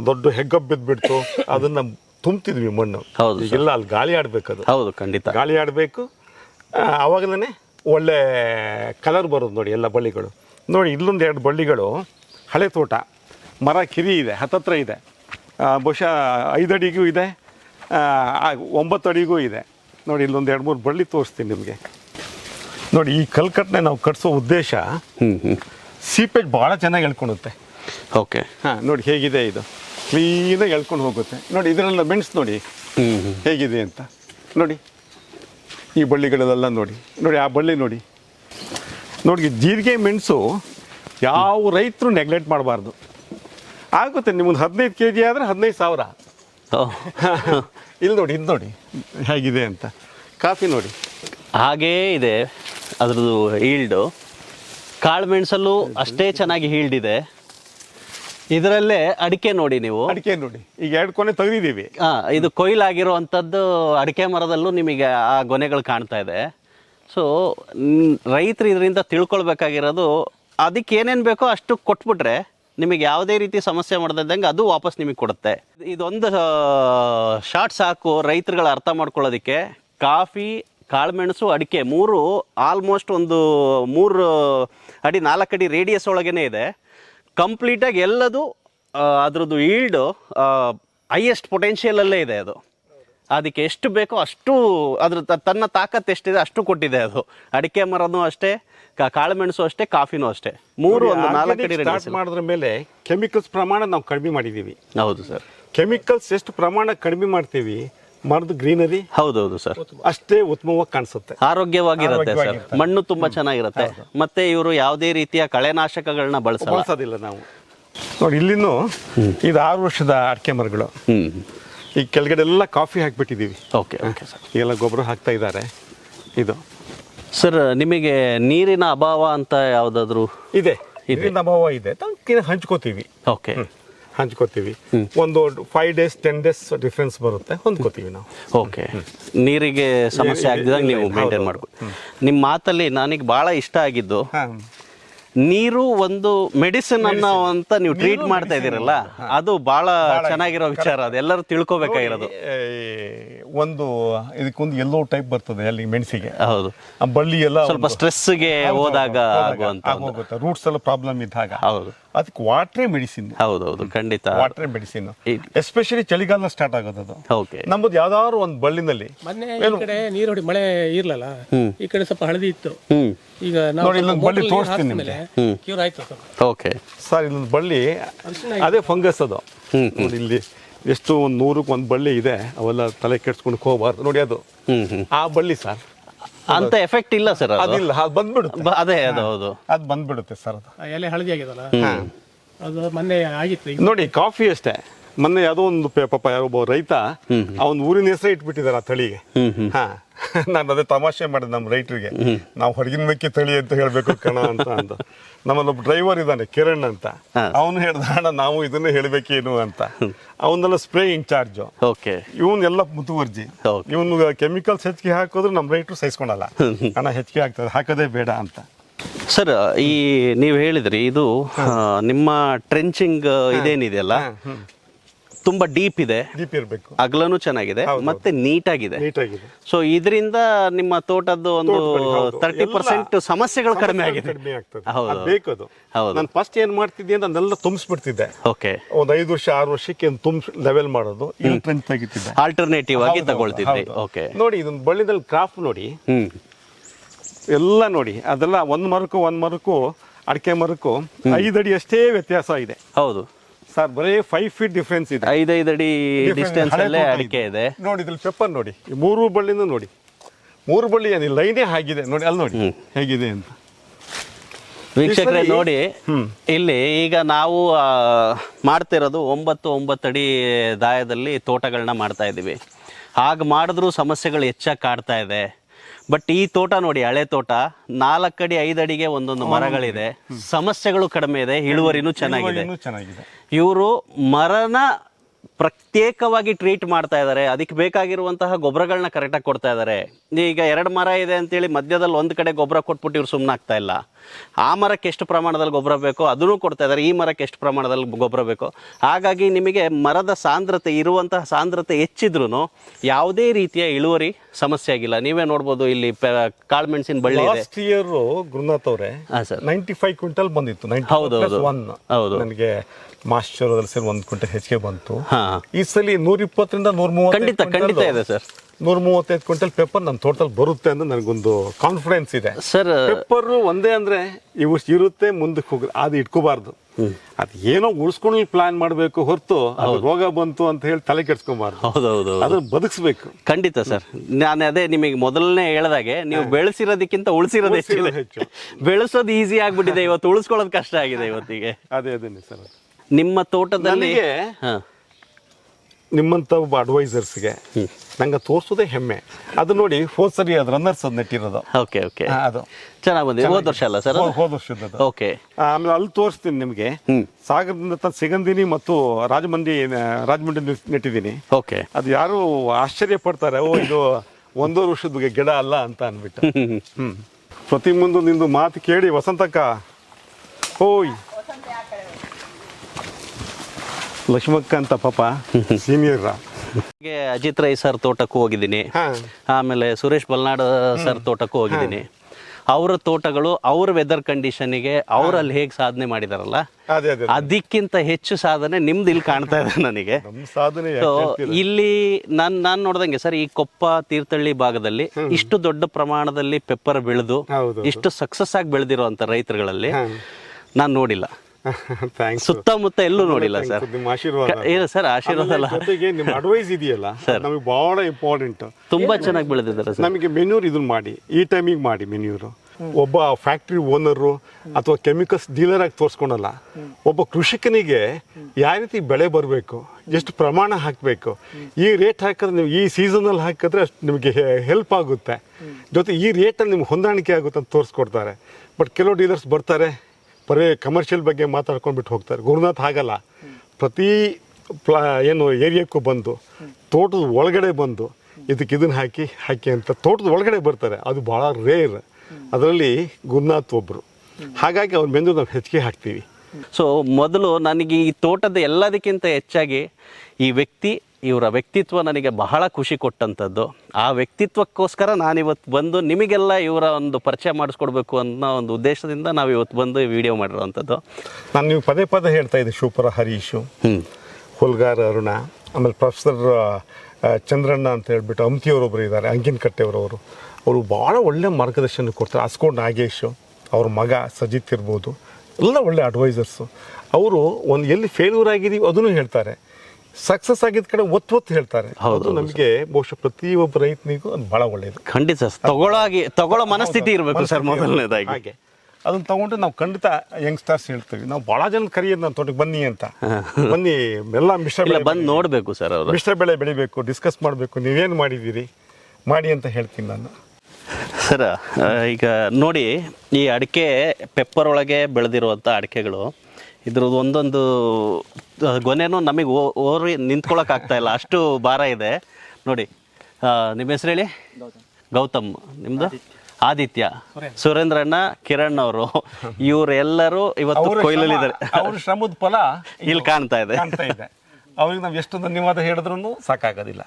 ದೊಡ್ಡ ಹೆಗ್ಗಬ್ಬಿದ್ಬಿಡ್ತು ಅದನ್ನು ತುಂಬ್ತಿದ್ವಿ ಮಣ್ಣು. ಹೌದು ಈಗೆಲ್ಲ ಅಲ್ಲಿ ಗಾಳಿ ಆಡಬೇಕು ಅದು ಹೌದು ಖಂಡಿತ. ಗಾಳಿ ಆಡಬೇಕು. ಆವಾಗಲೇ ಒಳ್ಳೆ ಕಲರ್ ಬರೋದು ನೋಡಿ ಎಲ್ಲ ಬಳ್ಳಿಗಳು. ನೋಡಿ ಇಲ್ಲೊಂದು ಎರಡು ಬಳ್ಳಿಗಳು ಹಳೆ ತೋಟ ಮರ ಕಿರಿ ಇದೆ ಹತ್ತತ್ರ ಇದೆ. ಬಹುಶಃ ಐದು ಅಡಿಗೂ ಇದೆ ಒಂಬತ್ತು ಅಡಿಗೂ ಇದೆ. ನೋಡಿ ಇಲ್ಲೊಂದು ಎರಡು ಮೂರು ಬಳ್ಳಿ ತೋರಿಸ್ತೀನಿ ನಿಮಗೆ. ನೋಡಿ ಈ ಕಲ್ಕಟ್ಟನೆ ನಾವು ಕಟ್ಸೋ ಉದ್ದೇಶ ಸೀಪೇಜ್ ಭಾಳ ಚೆನ್ನಾಗಿ ಹೇಳ್ಕೊಳುತ್ತೆ ಓಕೆ. ಹಾಂ ನೋಡಿ ಹೇಗಿದೆ ಇದು. ಕ್ಲೀನಾಗಿ ಎಳ್ಕೊಂಡು ಹೋಗುತ್ತೆ. ನೋಡಿ ಇದರಲ್ಲ ಮೆಣಸು ನೋಡಿ. ಹೇಗಿದೆ ಅಂತ. ನೋಡಿ ಈ ಬಳ್ಳಿಗಳಲ್ಲೆಲ್ಲ ನೋಡಿ. ನೋಡಿ ಆ ಬಳ್ಳಿ ನೋಡಿ. ನೋಡಿ ಜೀರಿಗೆ ಮೆಣಸು ಯಾವ ರೈತರು ನೆಗ್ಲೆಕ್ಟ್ ಮಾಡಬಾರ್ದು. ಆಗುತ್ತೆ ನಿಮ್ಮದು ಹದಿನೈದು ಕೆ ಜಿ ಆದರೆ ಹದಿನೈದು ಸಾವಿರ. ಓ. ಇಲ್ಲಿ ನೋಡಿ ಇದು ನೋಡಿ. ಹೇಗಿದೆ ಅಂತ. ಕಾಫಿ ನೋಡಿ. ಹಾಗೇ ಇದೆ. ಅದ್ರದ್ದು ಈಲ್ಡು ಕಾಳು ಮೆಣಸಲ್ಲೂ ಅಷ್ಟೇ ಚೆನ್ನಾಗಿ ಹೀಲ್ಡ್ ಇದೆ. ಇದರಲ್ಲೇ ಅಡಿಕೆ ನೋಡಿ ನೀವು. ಅಡಿಕೆ ನೋಡಿ. ಈಗ ಎರಡು ಕೊನೆ ತೆಗೆದಿದ್ದೀವಿ. ಹಾ ಇದು ಕೊಯ್ಲಾಗಿರುವಂಥದ್ದು ಅಡಿಕೆ ಮರದಲ್ಲೂ ನಿಮಗೆ ಆ ಗೊನೆಗಳು ಕಾಣ್ತಾ ಇದೆ. ಸೊ ರೈತರು ಇದರಿಂದ ತಿಳ್ಕೊಳ್ಬೇಕಾಗಿರೋದು ಅದಕ್ಕೆ ಏನೇನು ಬೇಕೋ ಅಷ್ಟು ಕೊಟ್ಬಿಟ್ರೆ ನಿಮಗೆ ಯಾವುದೇ ರೀತಿ ಸಮಸ್ಯೆ ಮಾಡ್ದಂಗೆ ಅದು ವಾಪಸ್ ನಿಮಗೆ ಕೊಡುತ್ತೆ. ಇದೊಂದು ಶಾರ್ಟ್ ಸಾಕು ರೈತರುಗಳು ಅರ್ಥ ಮಾಡ್ಕೊಳ್ಳೋದಕ್ಕೆ. ಕಾಫಿ ಕಾಳುಮೆಣಸು ಅಡಿಕೆ ಮೂರು ಆಲ್ಮೋಸ್ಟ್ ಒಂದು ಮೂರು ಅಡಿ ನಾಲ್ಕು ಅಡಿ ರೇಡಿಯಸ್ ಒಳಗೇನೆ ಇದೆ. ಕಂಪ್ಲೀಟಾಗಿ ಎಲ್ಲದು ಅದರದ್ದು ಈಲ್ಡು ಹೈಯೆಸ್ಟ್ ಪೊಟೆನ್ಷಿಯಲಲ್ಲೇ ಇದೆ ಅದು. ಅದಕ್ಕೆ ಎಷ್ಟು ಬೇಕೋ ಅಷ್ಟು ಅದ್ರ ತನ್ನ ತಾಕತ್ತು ಎಷ್ಟಿದೆ ಅಷ್ಟು ಕೊಟ್ಟಿದೆ ಅದು. ಅಡಿಕೆ ಮರನೂ ಅಷ್ಟೇ ಕಾಳುಮೆಣಸು ಅಷ್ಟೇ ಕಾಫಿನೂ ಅಷ್ಟೇ. ಮೂರು ಒಂದು ನಾಲ್ಕು ಮಾಡಿದ್ರ ಮೇಲೆ ಕೆಮಿಕಲ್ಸ್ ಪ್ರಮಾಣ ನಾವು ಕಡಿಮೆ ಮಾಡಿದ್ದೀವಿ ಹೌದು ಸರ್. ಕೆಮಿಕಲ್ಸ್ ಎಷ್ಟು ಪ್ರಮಾಣ ಕಡಿಮೆ ಮಾಡ್ತೀವಿ ಮರದ ಗ್ರೀನರಿ ಹೌದೌದು ಸರ್. ಅಷ್ಟೇ ಉತ್ತಮವಾಗಿ ಕಾಣಿಸುತ್ತೆ. ಆರೋಗ್ಯವಾಗಿರುತ್ತೆ ಸರ್. ಮಣ್ಣು ತುಂಬಾ ಚೆನ್ನಾಗಿರುತ್ತೆ. ಮತ್ತೆ ಇವರು ಯಾವುದೇ ರೀತಿಯ ಕಳೆನಾಶಕಗಳನ್ನ ಬಳಸಲ್ಲ. ಬಳಸೋದಿಲ್ಲ ನಾವು. ನೋಡಿ ಇಲ್ಲಿನೂ ಇದು ಆರು ವರ್ಷದ ಅಡಿಕೆ ಮರಗಳು. ಈಗ ಈ ಕೆಳಗಡೆ ಎಲ್ಲ ಕಾಫಿ ಹಾಕ್ಬಿಟ್ಟಿದ್ದೀವಿ. Okay okay sir. ಎಲ್ಲ ಗೊಬ್ಬರ ಹಾಕ್ತಾ ಇದ್ದಾರೆ. ಇದು. ಸರ್ ನಿಮಗೆ ನೀರಿನ ಅಭಾವ ಅಂತ ಯಾವುದಾದ್ರೂ ಇದೆ. ಇದರಿಂದ ಅಭಾವ ಇದೆ. ತಂಕಿನ ಹಂಚ್ಕೋತೀವಿ. ಓಕೆ. ಹಂಚ್ಕೋತೀವಿ. ಒಂದು five days ten days difference ಬರುತ್ತೆ. ಹೊಂದ್ಕೋತೀವಿ ನಾವು. ಓಕೆ. ನೀರಿಗೆ ಸಮಸ್ಯೆ ಆಗದಿದಾಗ ನೀವು ಮೇಂಟೈನ್. ಮಾಡ್ಕೊ ನಿಮ್ಮ ಮಾತಲ್ಲಿ ನನಗೆ ಭಾಳ ಇಷ್ಟ ಆಗಿದ್ದು ನೀರು ಒಂದು ಮೆಡಿಸಿನ್ ಅನ್ನೋ ಅಂತ ನೀವು ಟ್ರೀಟ್ ಮಾಡ್ತಾ ಇದ್ದೀರಲ್ಲ ಅದು ಬಹಳ ಚೆನ್ನಾಗಿರೋ ವಿಚಾರ ಅದು ಎಲ್ಲರೂ ತಿಳ್ಕೊಬೇಕಾಗಿರೋದು ಒಂದು ಇದಕ್ಕೊಂದು ಎಲ್ಲೋ ಟೈಪ್ ಬರ್ತದೆ ಅಲ್ಲಿ ಮೆಣಸಿಗೆ. ಹೌದು. ಆ ಬಳ್ಳಿ ಎಲ್ಲ ಸ್ವಲ್ಪ ಸ್ಟ್ರೆಸ್ಗೆ ಹೌದು, ಹೋದಾಗ ಹೌದು, ಆಗುವಂತ ರೂಟ್ಸ್ ಎಲ್ಲ ಪ್ರಾಬ್ಲಮ್ ಇದ್ದಾಗ. ಹೌದು. ಅದಕ್ಕೆ ವಾಟ್ರೇ ಮೆಡಿಸಿನ್ ಹೌದೌದು ಖಂಡಿತ. ವಾಟ್ರೇ ಮೆಡಿಸಿನ್ ಎಸ್ಪೆಷಲಿ ಚಳಿಗಾಲ ಸ್ಟಾರ್ಟ್ ಆಗೋದು ಅದು. ಓಕೆ ನಮ್ಮದು ಯಾವ್ದಾದ್ರು ಒಂದು ಬಳ್ಳಿನಲ್ಲಿ. ಮೊನ್ನೆ ಈ ಕಡೆ ನೀರು ಹೊಡಿ ಮಳೆ ಇರ್ಲಲ್ಲ ಈ ಕಡೆ ಸ್ವಲ್ಪ ಹಳದಿ ಇತ್ತು. ಈಗ ನೋಡಿ, ಇಲ್ಲೊಂದು ಬಳ್ಳಿ ತೋರಿಸ್ತೀನಿ ನಿಮಗೆ. ಕ್ಯೂರ್ ಆಯ್ತು ಸರ್ ಓಕೆ ಸರ್ ಇಲ್ಲೊಂದು ಬಳ್ಳಿ ಅದೇ ಫಂಗಸ್ ಅದು. ನೋಡಿ ಇಲ್ಲಿ ಎಷ್ಟು ಒಂದು ನೂರಕ್ಕೆ ಒಂದು ಬಳ್ಳಿ ಇದೆ. ಅವೆಲ್ಲ ತಲೆ ಕೆಡ್ಸ್ಕೊಂಡು ಹೋಗ್ಬಾರ್ದು. ನೋಡಿ ಅದು. ಆ ಬಳ್ಳಿ ಸರ್ ಅಂತ ಎಫೆಕ್ಟ್ ಇಲ್ಲ ಸರ್ ಅದು. ಅದಿಲ್ಲ ಅದು ಬಂದ್ಬಿಡುತ್ತೆ. ಬ- ಅದೇ ಅದು ಹೌದು. ಅದು ಬಂದ್ಬಿಡುತ್ತೆ ಸರ್ ಅದು. ಎಲೆ ಹಳದಿ ಆಗಿದಲ್ಲ ಅದು ಮೊನ್ನೆ ಆಗಿತ್ತು ಈಗ. ನೋಡಿ ಕಾಫಿ ಅಷ್ಟೇ. ಮೊನ್ನೆ ಯಾವುದೋ ಒಂದು ಪೇ- ಪಾಪ ಯಾರೊಬ್ಬ ಒಬ್ಬ ರೈತ ಅವನ ಊರಿನ ಹೆಸರೇ ಇಟ್ಬಿಟ್ಟಿದ್ದಾರೆ ಆ ತಳಿಗೆ. ಹಾ. ನಾನು ಅದೇ ತಮಾಷೆ ಮಾಡಿದೆ ನಮ್ಮ ರೈತರಿಗೆ ನಾವು ಹೊರಗಿನ ಮೇಕೆ ತಳಿ ಅಂತ ಹೇಳ್ಬೇಕು ಕಣ ಅಂತ ಅಂತ ನಮ್ಮಲ್ಲಿ ಒಬ್ಬ ಡ್ರೈವರ್ ಇದ್ದಾನೆ ಕಿರಣ್ ಅಂತ. ಅವನು ಹೇಳ್ದ ಅಣ್ಣ ನಾವು ಇದನ್ನೇ ಹೇಳ್ಬೇಕೇನು ಅಂತ. ಅವನೆಲ್ಲ ಸ್ಪ್ರೇ ಇನ್ಚಾರ್ಜ್ ಓಕೆ. ಇವನ್ನೆಲ್ಲ ಮುತುವರ್ಜಿ. Okay. ಇವನು ಕೆಮಿಕಲ್ಸ್ ಹೆಚ್ಚಿಗೆ ಹಾಕೋದ್ರೆ ನಮ್ಮ ರೈತರು ಸಹಿಸ್ಕೊಳಲ್ಲ ಹಣ ಹೆಚ್ಚಿಗೆ ಆಗ್ತದೆ ಹಾಕೋದೇ ಬೇಡ ಅಂತ. ಸರ್ ಈ ನೀವು ಹೇಳಿದ್ರಿ ಇದು ಆ, ನಿಮ್ಮ ಟ್ರೆಂಚಿಂಗ್ ಇದೇನಿದೆಯಲ್ಲ? ತುಂಬಾ ಡೀಪ್ ಇದೆ. ದೀಪ ಇರಬೇಕು. ಅಗಲನೂ ಚೆನ್ನಾಗಿದೆ ಮತ್ತೆ ನೀಟಾಗಿದೆ. ನೀಟಾಗಿದೆ. ಸೊ ಇದರಿಂದ ನಿಮ್ಮ ತೋಟದ್ದು ಒಂದು. ತರ್ಟಿ ಪರ್ಸೆಂಟ್ ಸಮಸ್ಯೆಗಳು ಕಡಿಮೆ ಆಗಿದೆ. ಕಡಿಮೆ ಆಗ್ತದೆ. ಹೌದು. ಅದು ಬೇಕು ಅದು. ಹೌದು. ನಾನು ಫಸ್ಟ್ ಏನ್ ಮಾಡ್ತಿದ್ದೆ ಅಂತ ಅದನ್ನೆಲ್ಲ ತುಂಬಿಸ್ಬಿಡ್ತಿದ್ದೆ. ಓಕೆ ಒಂದ್ ಐದು ವರ್ಷ ಆರು ವರ್ಷಕ್ಕೆ ತುಂಬಿಸ್ ಲೆವೆಲ್ ಮಾಡೋದು. ಇಲ್ಲಿ ಟ್ರೆಂಚ್ ತೆಗಿತಿದ್ದೆ. ಆಲ್ಟರ್ನೇಟಿವ್ ಆಗಿ ತಗೊಳ್ತಿದ್ದೆ ತಗೊಳ್ತಿದ್ರಿ. ಹೌದು. ಓಕೆ ನೋಡಿ ಇದೊಂದು ಬಳ್ಳಿದಲ್ಲಿ ಕ್ರಾಫ್ಟ್ ನೋಡಿ. ಹ್ಮ್. ಎಲ್ಲ ನೋಡಿ ಅದೆಲ್ಲ ಒಂದ್ ಮರಕ್ಕೂ ಒಂದ್ ಮರಕ್ಕೂ ಅಡಿಕೆ ಮರಕ್ಕೂ ಐದು ಅಡಿ ಅಷ್ಟೇ ವ್ಯತ್ಯಾಸ ಇದೆ. ಹೌದು. ಸರ್ ಬರೀ ಫೈವ್ ಫೀಟ್ ಡಿಫ್ರೆನ್ಸ್ ಇದೆ. ಐದೈದು ಅಡಿ ಡಿಸ್ಟೆನ್ಸ್ ಅಲ್ಲೇ ಅಡಿಕೆ ಇದೆ. ನೋಡಿ ಇದ್ರಲ್ಲಿ ಪೆಪ್ಪರ್ ನೋಡಿ. ಈ ಮೂರು ಬಳ್ಳಿನೂ ನೋಡಿ. ಮೂರು ಬಳ್ಳಿ ಏನಿಲ್ಲ ಲೈನೇ ಆಗಿದೆ ನೋಡಿ ಅಲ್ಲಿ ನೋಡಿ. ಹೇಗಿದೆ ಅಂತ. ವೀಕ್ಷಕರೇ ನೋಡಿ. ಇಲ್ಲಿ ಈಗ ನಾವು ಮಾಡ್ತಿರೋದು ಒಂಬತ್ತು ಒಂಬತ್ತು ಅಡಿ ದಾಯದಲ್ಲಿ ತೋಟಗಳನ್ನ ಮಾಡ್ತಾ ಇದ್ದೀವಿ. ಹಾಗೆ ಮಾಡಿದ್ರೂ ಸಮಸ್ಯೆಗಳು ಹೆಚ್ಚಾಗಿ ಕಾಡ್ತಾ ಇದೆ. ಬಟ್ ಈ ತೋಟ ನೋಡಿ ಹಳೆ ತೋಟ ನಾಲ್ಕಡಿ ಐದಡಿಗೆ ಅಡಿಗೆ ಒಂದೊಂದು ಮರಗಳಿದೆ. ಸಮಸ್ಯೆಗಳು ಕಡಿಮೆ ಇದೆ ಇಳುವರಿನೂ ಚೆನ್ನಾಗಿದೆ. ಚೆನ್ನಾಗಿದೆ. ಇವರು ಮರನ ಪ್ರತ್ಯೇಕವಾಗಿ ಟ್ರೀಟ್ ಮಾಡ್ತಾ ಇದ್ದಾರೆ ಅದಕ್ಕೆ ಬೇಕಾಗಿರುವಂತಹ ಗೊಬ್ಬರಗಳನ್ನ ಕರೆಕ್ಟಾಗಿ ಕೊಡ್ತಾ ಇದ್ದಾರೆ ಈಗ ಎರಡು ಮರ ಇದೆ ಅಂತೇಳಿ ಮಧ್ಯದಲ್ಲಿ ಒಂದು ಕಡೆ ಗೊಬ್ಬರ ಕೊಟ್ಬಿಟ್ಟು ಇವ್ರು ಸುಮ್ಮನೆ ಆಗ್ತಾ ಇಲ್ಲ. ಆ ಮರಕ್ಕೆ ಎಷ್ಟು ಪ್ರಮಾಣದಲ್ಲಿ ಗೊಬ್ಬರ ಬೇಕೋ ಅದನ್ನು ಕೊಡ್ತಾ ಇದ್ದಾರೆ ಈ ಮರಕ್ಕೆ ಎಷ್ಟು ಪ್ರಮಾಣದಲ್ಲಿ ಗೊಬ್ಬರ ಬೇಕೋ. ಹಾಗಾಗಿ ನಿಮಗೆ ಮರದ ಸಾಂದ್ರತೆ ಇರುವಂತಹ ಸಾಂದ್ರತೆ ಹೆಚ್ಚಿದ್ರೂ ಯಾವುದೇ ರೀತಿಯ ಇಳುವರಿ ಸಮಸ್ಯೆ ಆಗಿಲ್ಲ. ನೀವೇ ನೋಡ್ಬೋದು ಇಲ್ಲಿ ಕಾಳುಮೆಣಸಿನ ಬಳ್ಳಿ ಇದೆ. ಲಾಸ್ಟ್ ಇಯರ್ ಗುರುನಾಥ್ ಅವರೇ ಹಾ ಸರ್. ನೈಂಟಿ ಫೈವ್ ಕ್ವಿಂಟಲ್ ಬಂದಿತ್ತು. ಹೌದು, ಹೌದು. ಒನ್ ಹೌದು. ನನಗೆ ಮಾಸ್ಟರ್ ಸೇರಿ ಒಂದು ಕ್ವಿಂಟಲ್ ಹೆಚ್ಚಿಗೆ ಬಂತು. ಹಾ ಈ ಸಲ ನೂರ ಇಪ್ಪತ್ತರಿಂದ ನೂರ ಖಂಡಿತ ಖಂಡಿತ ಇದೆ ಸರ್. ನೂರ ಮೂವತ್ತೈದು ಕ್ವಿಂಟಲ್ ಪೇಪರ್ ನಮ್ಮ ತೋಟದಲ್ಲಿ ಬರುತ್ತೆ ಅಂತ ನನಗೊಂದು ಕಾನ್ಫಿಡೆನ್ಸ್ ಇದೆ. ಸರ್ ಪೇಪರ್ ಒಂದೇ ಅಂದ್ರೆ ಇವು ಇರುತ್ತೆ ಮುಂದಕ್ಕೆ ಹೋಗಿ ಅದು ಇಟ್ಕೋಬಾರ್ದು. ಅದು ಏನೋ ಉಳಿಸ್ಕೊಂಡು ಪ್ಲಾನ್ ಮಾಡಬೇಕು ಹೊರತು ಅದು ರೋಗ ಬಂತು ಅಂತ ಹೇಳಿ ತಲೆ ಕೆಡ್ಸ್ಕೊಬಾರ್ದು. ಹೌದೌದು ಅದನ್ನ ಬದುಕಿಸ್ಬೇಕು. ಖಂಡಿತ ಸರ್. ನಾನು ಅದೇ ನಿಮಗೆ ಮೊದಲನೇ ಹೇಳ್ದಾಗೆ ನೀವು ಬೆಳೆಸಿರೋದಕ್ಕಿಂತ ಉಳಿಸಿರೋದೇ ಹೆಚ್ಚು. ಬೆಳೆಸೋದು ಈಸಿ ಆಗ್ಬಿಟ್ಟಿದೆ ಇವತ್ತು ಉಳಿಸ್ಕೊಳ್ಳೋದು ಕಷ್ಟ ಆಗಿದೆ ಇವತ್ತಿಗೆ. ಅದೇ ಅದನ್ನೇ ಸರ್. ನಿಮ್ಮ ತೋಟದಲ್ಲಿ ನಿಮ್ಮಂತ ಒಬ್ಬ ಅಡ್ವೈಸರ್ಸ್ಗೆ ನಂಗೆ ತೋರಿಸೋದೇ ಹೆಮ್ಮೆ. ಅದು ನೋಡಿ ಹೋದ್ ಸರಿ ಅದು ರನ್ನರ್ಸ್ ಅದು ನೆಟ್ಟಿರೋದು. ಓಕೆ ಓಕೆ ಅದು. ಚೆನ್ನಾಗಿ ಬಂದಿದೆ. ಹೋದ ವರ್ಷ ಅಲ್ಲ ಸರ್ ಹೋದ ವರ್ಷದ ಓಕೆ ಆಮೇಲೆ ಅಲ್ಲಿ ತೋರಿಸ್ತೀನಿ ನಿಮಗೆ. ಸಾಗರದಿಂದ ತಂದು ಸಿಗಂದಿನಿ ಮತ್ತು ರಾಜಮಂಡಿ ರಾಜಮಂಡಿ ನೆಟ್- ನೆಟ್ಟಿದ್ದೀನಿ. ಓಕೆ ಅದು ಯಾರು ಆಶ್ಚರ್ಯ ಪಡ್ತಾರೆ ಓ ಇದು ಒಂದೂವರೆ ವರ್ಷದ ಗಿಡ ಅಲ್ಲ ಅಂತ ಅಂದ್ಬಿಟ್ಟು. ಹ್ಞೂ ಪ್ರತಿ ಮುಂದೆ ನಿಂದು ಮಾತು ಕೇಳಿ ವಸಂತಕ್ಕ ಓಯ್ ಲಕ್ಷ್ಮಕ್ಕ ಅಂತ ಪಾಪ. ಸೀನಿಯರ್ ಹಾಗೆ ಅಜಿತ್ ರೈ ಸರ್ ತೋಟಕ್ಕೂ ಹೋಗಿದ್ದೀನಿ. ಆಮೇಲೆ ಸುರೇಶ್ ಬಲ್ನಾಡ್ ಸರ್ ತೋಟಕ್ಕೂ ಹೋಗಿದ್ದೀನಿ. ಅವರ ತೋಟಗಳು ಅವ್ರ ವೆದರ್ ಕಂಡೀಷನ್ಗೆ ಅವರಲ್ಲಿ ಹೇಗೆ ಸಾಧನೆ ಮಾಡಿದಾರಲ್ಲ? ಅದೇ ಅದೇ ಅದಕ್ಕಿಂತ ಹೆಚ್ಚು ಸಾಧನೆ ನಿಮ್ದು ಇಲ್ಲಿ ಕಾಣ್ತಾ ಇದೆ ನನಗೆ. ನಮ್ಮ ಸಾಧನೆ ಸೊ ಯಾಕೆ ಇಲ್ಲಿ ನಾನ್ ನಾನು ನೋಡ್ದಂಗೆ ಸರ್ ಈ ಕೊಪ್ಪ ತೀರ್ಥಹಳ್ಳಿ ಭಾಗದಲ್ಲಿ ಇಷ್ಟು ದೊಡ್ಡ ಪ್ರಮಾಣದಲ್ಲಿ ಪೆಪ್ಪರ್ ಬೆಳೆದು ಹೌದು ಇಷ್ಟು ಸಕ್ಸಸ್ ಆಗಿ ಬೆಳೆದಿರುವಂತ ರೈತರುಗಳಲ್ಲಿ ನಾನು ನೋಡಿಲ್ಲ. ಸುತ್ತಮುತ್ತ ಎಲ್ಲೂ ನೋಡಿಲ್ಲ ಸರ್. ನಿಮ್ಮ ಆಶೀರ್ವಾದ ಏನು ಸರ್ ಆಶೀರ್ವಾದ ಅಲ್ಲ ಜೊತೆಗೆ ನಿಮ್ಮ ಅಡ್ವೈಸ್ ಇದೆಯಲ್ಲ ನಮಗೆ ಬಹಳ ಇಂಪಾರ್ಟೆಂಟ್ ತುಂಬಾ ಚೆನ್ನಾಗಿ ಬೆಳೆದಿದ್ದಾರೆ ಸರ್. ನಮಗೆ ಮೆನ್ಯೂರ್ ಇದನ್ನ ಮಾಡಿ ಈ ಟೈಮಿಗೆ ಮಾಡಿ ಮೆನ್ಯೂರು ಒಬ್ಬ ಫ್ಯಾಕ್ಟ್ರಿ ಓನರು ಅಥವಾ ಕೆಮಿಕಲ್ಸ್ ಡೀಲರ್ ಆಗಿ ತೋರಿಸ್ಕೊಳಲ್ಲ ಒಬ್ಬ ಕೃಷಿಕನಿಗೆ ಯಾವ ರೀತಿ ಬೆಳೆ ಬರಬೇಕು ಎಷ್ಟು ಪ್ರಮಾಣ ಹಾಕಬೇಕು ಈ ರೇಟ್ ಹಾಕಿದ್ರೆ ನೀವು ಈ ಸೀಸನಲ್ಲಿ ಹಾಕಿದ್ರೆ ಅಷ್ಟು ನಿಮಗೆ ಹೆಲ್ಪ್ ಆಗುತ್ತೆ. ಜೊತೆ ಈ ರೇಟಲ್ಲಿ ನಿಮ್ಗೆ ಹೊಂದಾಣಿಕೆ ಆಗುತ್ತೆ ಅಂತ ತೋರಿಸ್ಕೊಡ್ತಾರೆ. ಬಟ್ ಕೆಲವು ಡೀಲರ್ಸ್ ಬರ್ತಾರೆ ಬರೀ ಕಮರ್ಷಿಯಲ್ ಬಗ್ಗೆ ಮಾತಾಡ್ಕೊಂಡು ಬಿಟ್ಟು ಹೋಗ್ತಾರೆ. ಗುರುನಾಥ್ ಆಗಲ್ಲ ಪ್ರತಿ ಪ್ಲಾ, ಏನು ಏರಿಯಾಕ್ಕೂ ಬಂದು, ತೋಟದ ಒಳಗಡೆ ಬಂದು, ಇದಕ್ಕೆ ಇದನ್ನ ಹಾಕಿ ಹಾಕಿ ಅಂತ ತೋಟದ ಒಳಗಡೆ ಬರ್ತಾರೆ. ಅದು ಭಾಳ ರೇರ್ ಅದರಲ್ಲಿ ಗುರುನಾಥ್ ಒಬ್ಬರು ಹಾಗಾಗಿ ಅವ್ರ ಮೆಂದು ನಾವು ಹೆಚ್ಚಿಗೆ ಹಾಕ್ತೀವಿ. ಸೊ ಮೊದಲು ನನಗೆ ಈ ತೋಟದ ಎಲ್ಲದಕ್ಕಿಂತ ಹೆಚ್ಚಾಗಿ ಈ ವ್ಯಕ್ತಿ ಇವರ ವ್ಯಕ್ತಿತ್ವ ನನಗೆ ಬಹಳ ಖುಷಿ ಕೊಟ್ಟಂಥದ್ದು. ಆ ವ್ಯಕ್ತಿತ್ವಕ್ಕೋಸ್ಕರ ನಾನಿವತ್ತು ಬಂದು ನಿಮಗೆಲ್ಲ ಇವರ ಒಂದು ಪರಿಚಯ ಮಾಡಿಸ್ಕೊಡ್ಬೇಕು ಅನ್ನೋ ಒಂದು ಉದ್ದೇಶದಿಂದ ನಾವು ಇವತ್ತು ಬಂದು ವಿಡಿಯೋ ಮಾಡಿರೋವಂಥದ್ದು. ನಾನು ನೀವು ಪದೇ ಪದೇ ಹೇಳ್ತಾ ಇದ್ದೆ ಶಿವಪುರ ಹರೀಶು. ಹುಲ್ಗಾರ್ ಹುಲ್ಗಾರ ಅರುಣ ಆಮೇಲೆ ಪ್ರೊಫೆಸರ್ ಚಂದ್ರಣ್ಣ ಅಂತ ಹೇಳ್ಬಿಟ್ಟು ಹಂಪಿಯವರೊಬ್ಬರು ಇದ್ದಾರೆ ಅಂಕಿನಕಟ್ಟೆಯವರವರು ಅವರು ಭಾಳ ಒಳ್ಳೆ ಮಾರ್ಗದರ್ಶನ ಕೊಡ್ತಾರೆ. ಅಸ್ಕೋ ನಾಗೇಶು ಅವ್ರ ಮಗ ಸಜಿತ್ ಇರ್ಬೋದು ಎಲ್ಲ ಒಳ್ಳೆ ಅಡ್ವೈಸರ್ಸು ಅವರು ಒಂದು ಎಲ್ಲಿ ಫೇಲ್ಯೂರ್ ಆಗಿದ್ದೀವಿ ಅದನ್ನು ಹೇಳ್ತಾರೆ. ಸಕ್ಸಸ್ ಆಗಿದ ಕಡೆ ಒತ್ತು ಒತ್ತು ಹೇಳ್ತಾರೆ. ಹೌದು ನಮಗೆ ಬಹುಶಃ ಪ್ರತಿಯೊಬ್ಬ ರೈತನಿಗೂ ಅದು ಭಾಳ ಒಳ್ಳೆಯದು ಖಂಡಿತ ಸರ್. ತಗೊಳ್ಳೋ ಹಾಗೆ ತಗೊಳ್ಳೋ ಮನಸ್ಥಿತಿ ಇರಬೇಕು ಸರ್ ಮೊದಲನೇದಾಗಿ. ಅದನ್ನ ತಗೊಂಡು ನಾವು ಖಂಡಿತ ಯಂಗ್ಸ್ಟರ್ಸ್ ಹೇಳ್ತೀವಿ. ನಾವು ಭಾಳ ಜನ ಕರೆಯೋದು ನಾನು ತೋಟಕ್ಕೆ ಬನ್ನಿ ಅಂತ. ಬನ್ನಿ ಎಲ್ಲ ಮಿಶ್ರ ಬೆಳೆ ಬಂದು ನೋಡಬೇಕು ಸರ್ ಅವರು. ಮಿಶ್ರ ಬೆಳೆ ಬೆಳಿಬೇಕು ಡಿಸ್ಕಸ್ ಮಾಡಬೇಕು ನೀವೇನು ಮಾಡಿದ್ದೀರಿ ಮಾಡಿ ಅಂತ ಹೇಳ್ತೀನಿ ನಾನು. ಸರ್ ಈಗ ನೋಡಿ ಈ ಅಡಿಕೆ ಪೆಪ್ಪರ್ ಒಳಗೆ ಬೆಳೆದಿರುವಂಥ ಅಡಿಕೆಗಳು ಇದ್ರದ್ದು ಒಂದೊಂದು ಗೊನೆನೂ ನಮಗೆ ಓರಿ ನಿಂತ್ಕೊಳಕ್ ಆಗ್ತಾ ಇಲ್ಲ. ಅಷ್ಟು ಭಾರ ಇದೆ. ನೋಡಿ ನಿಮ್ಮ ಹೆಸರು ಹೇಳಿ? ಗೌತಮ್. ನಿಮ್ದು? ಆದಿತ್ಯ. ಸುರೇಂದ್ರಣ್ಣ ಕಿರಣ್ ಅವರು. ಇವರೆಲ್ಲರೂ ಇವತ್ತು ಕೊಯ್ಲಲ್ಲಿದ್ದಾರೆ. ಅವ್ರ ಶ್ರಮದ ಫಲ ಇಲ್ಲಿ ಕಾಣ್ತಾ ಇದೆ. ಕಾಣ್ತಾ ಇದೆ. ಅವ್ರಿಗೆ ನಾವು ಎಷ್ಟು ಧನ್ಯವಾದ ಹೇಳಿದ್ರು ಸಾಕಾಗೋದಿಲ್ಲ.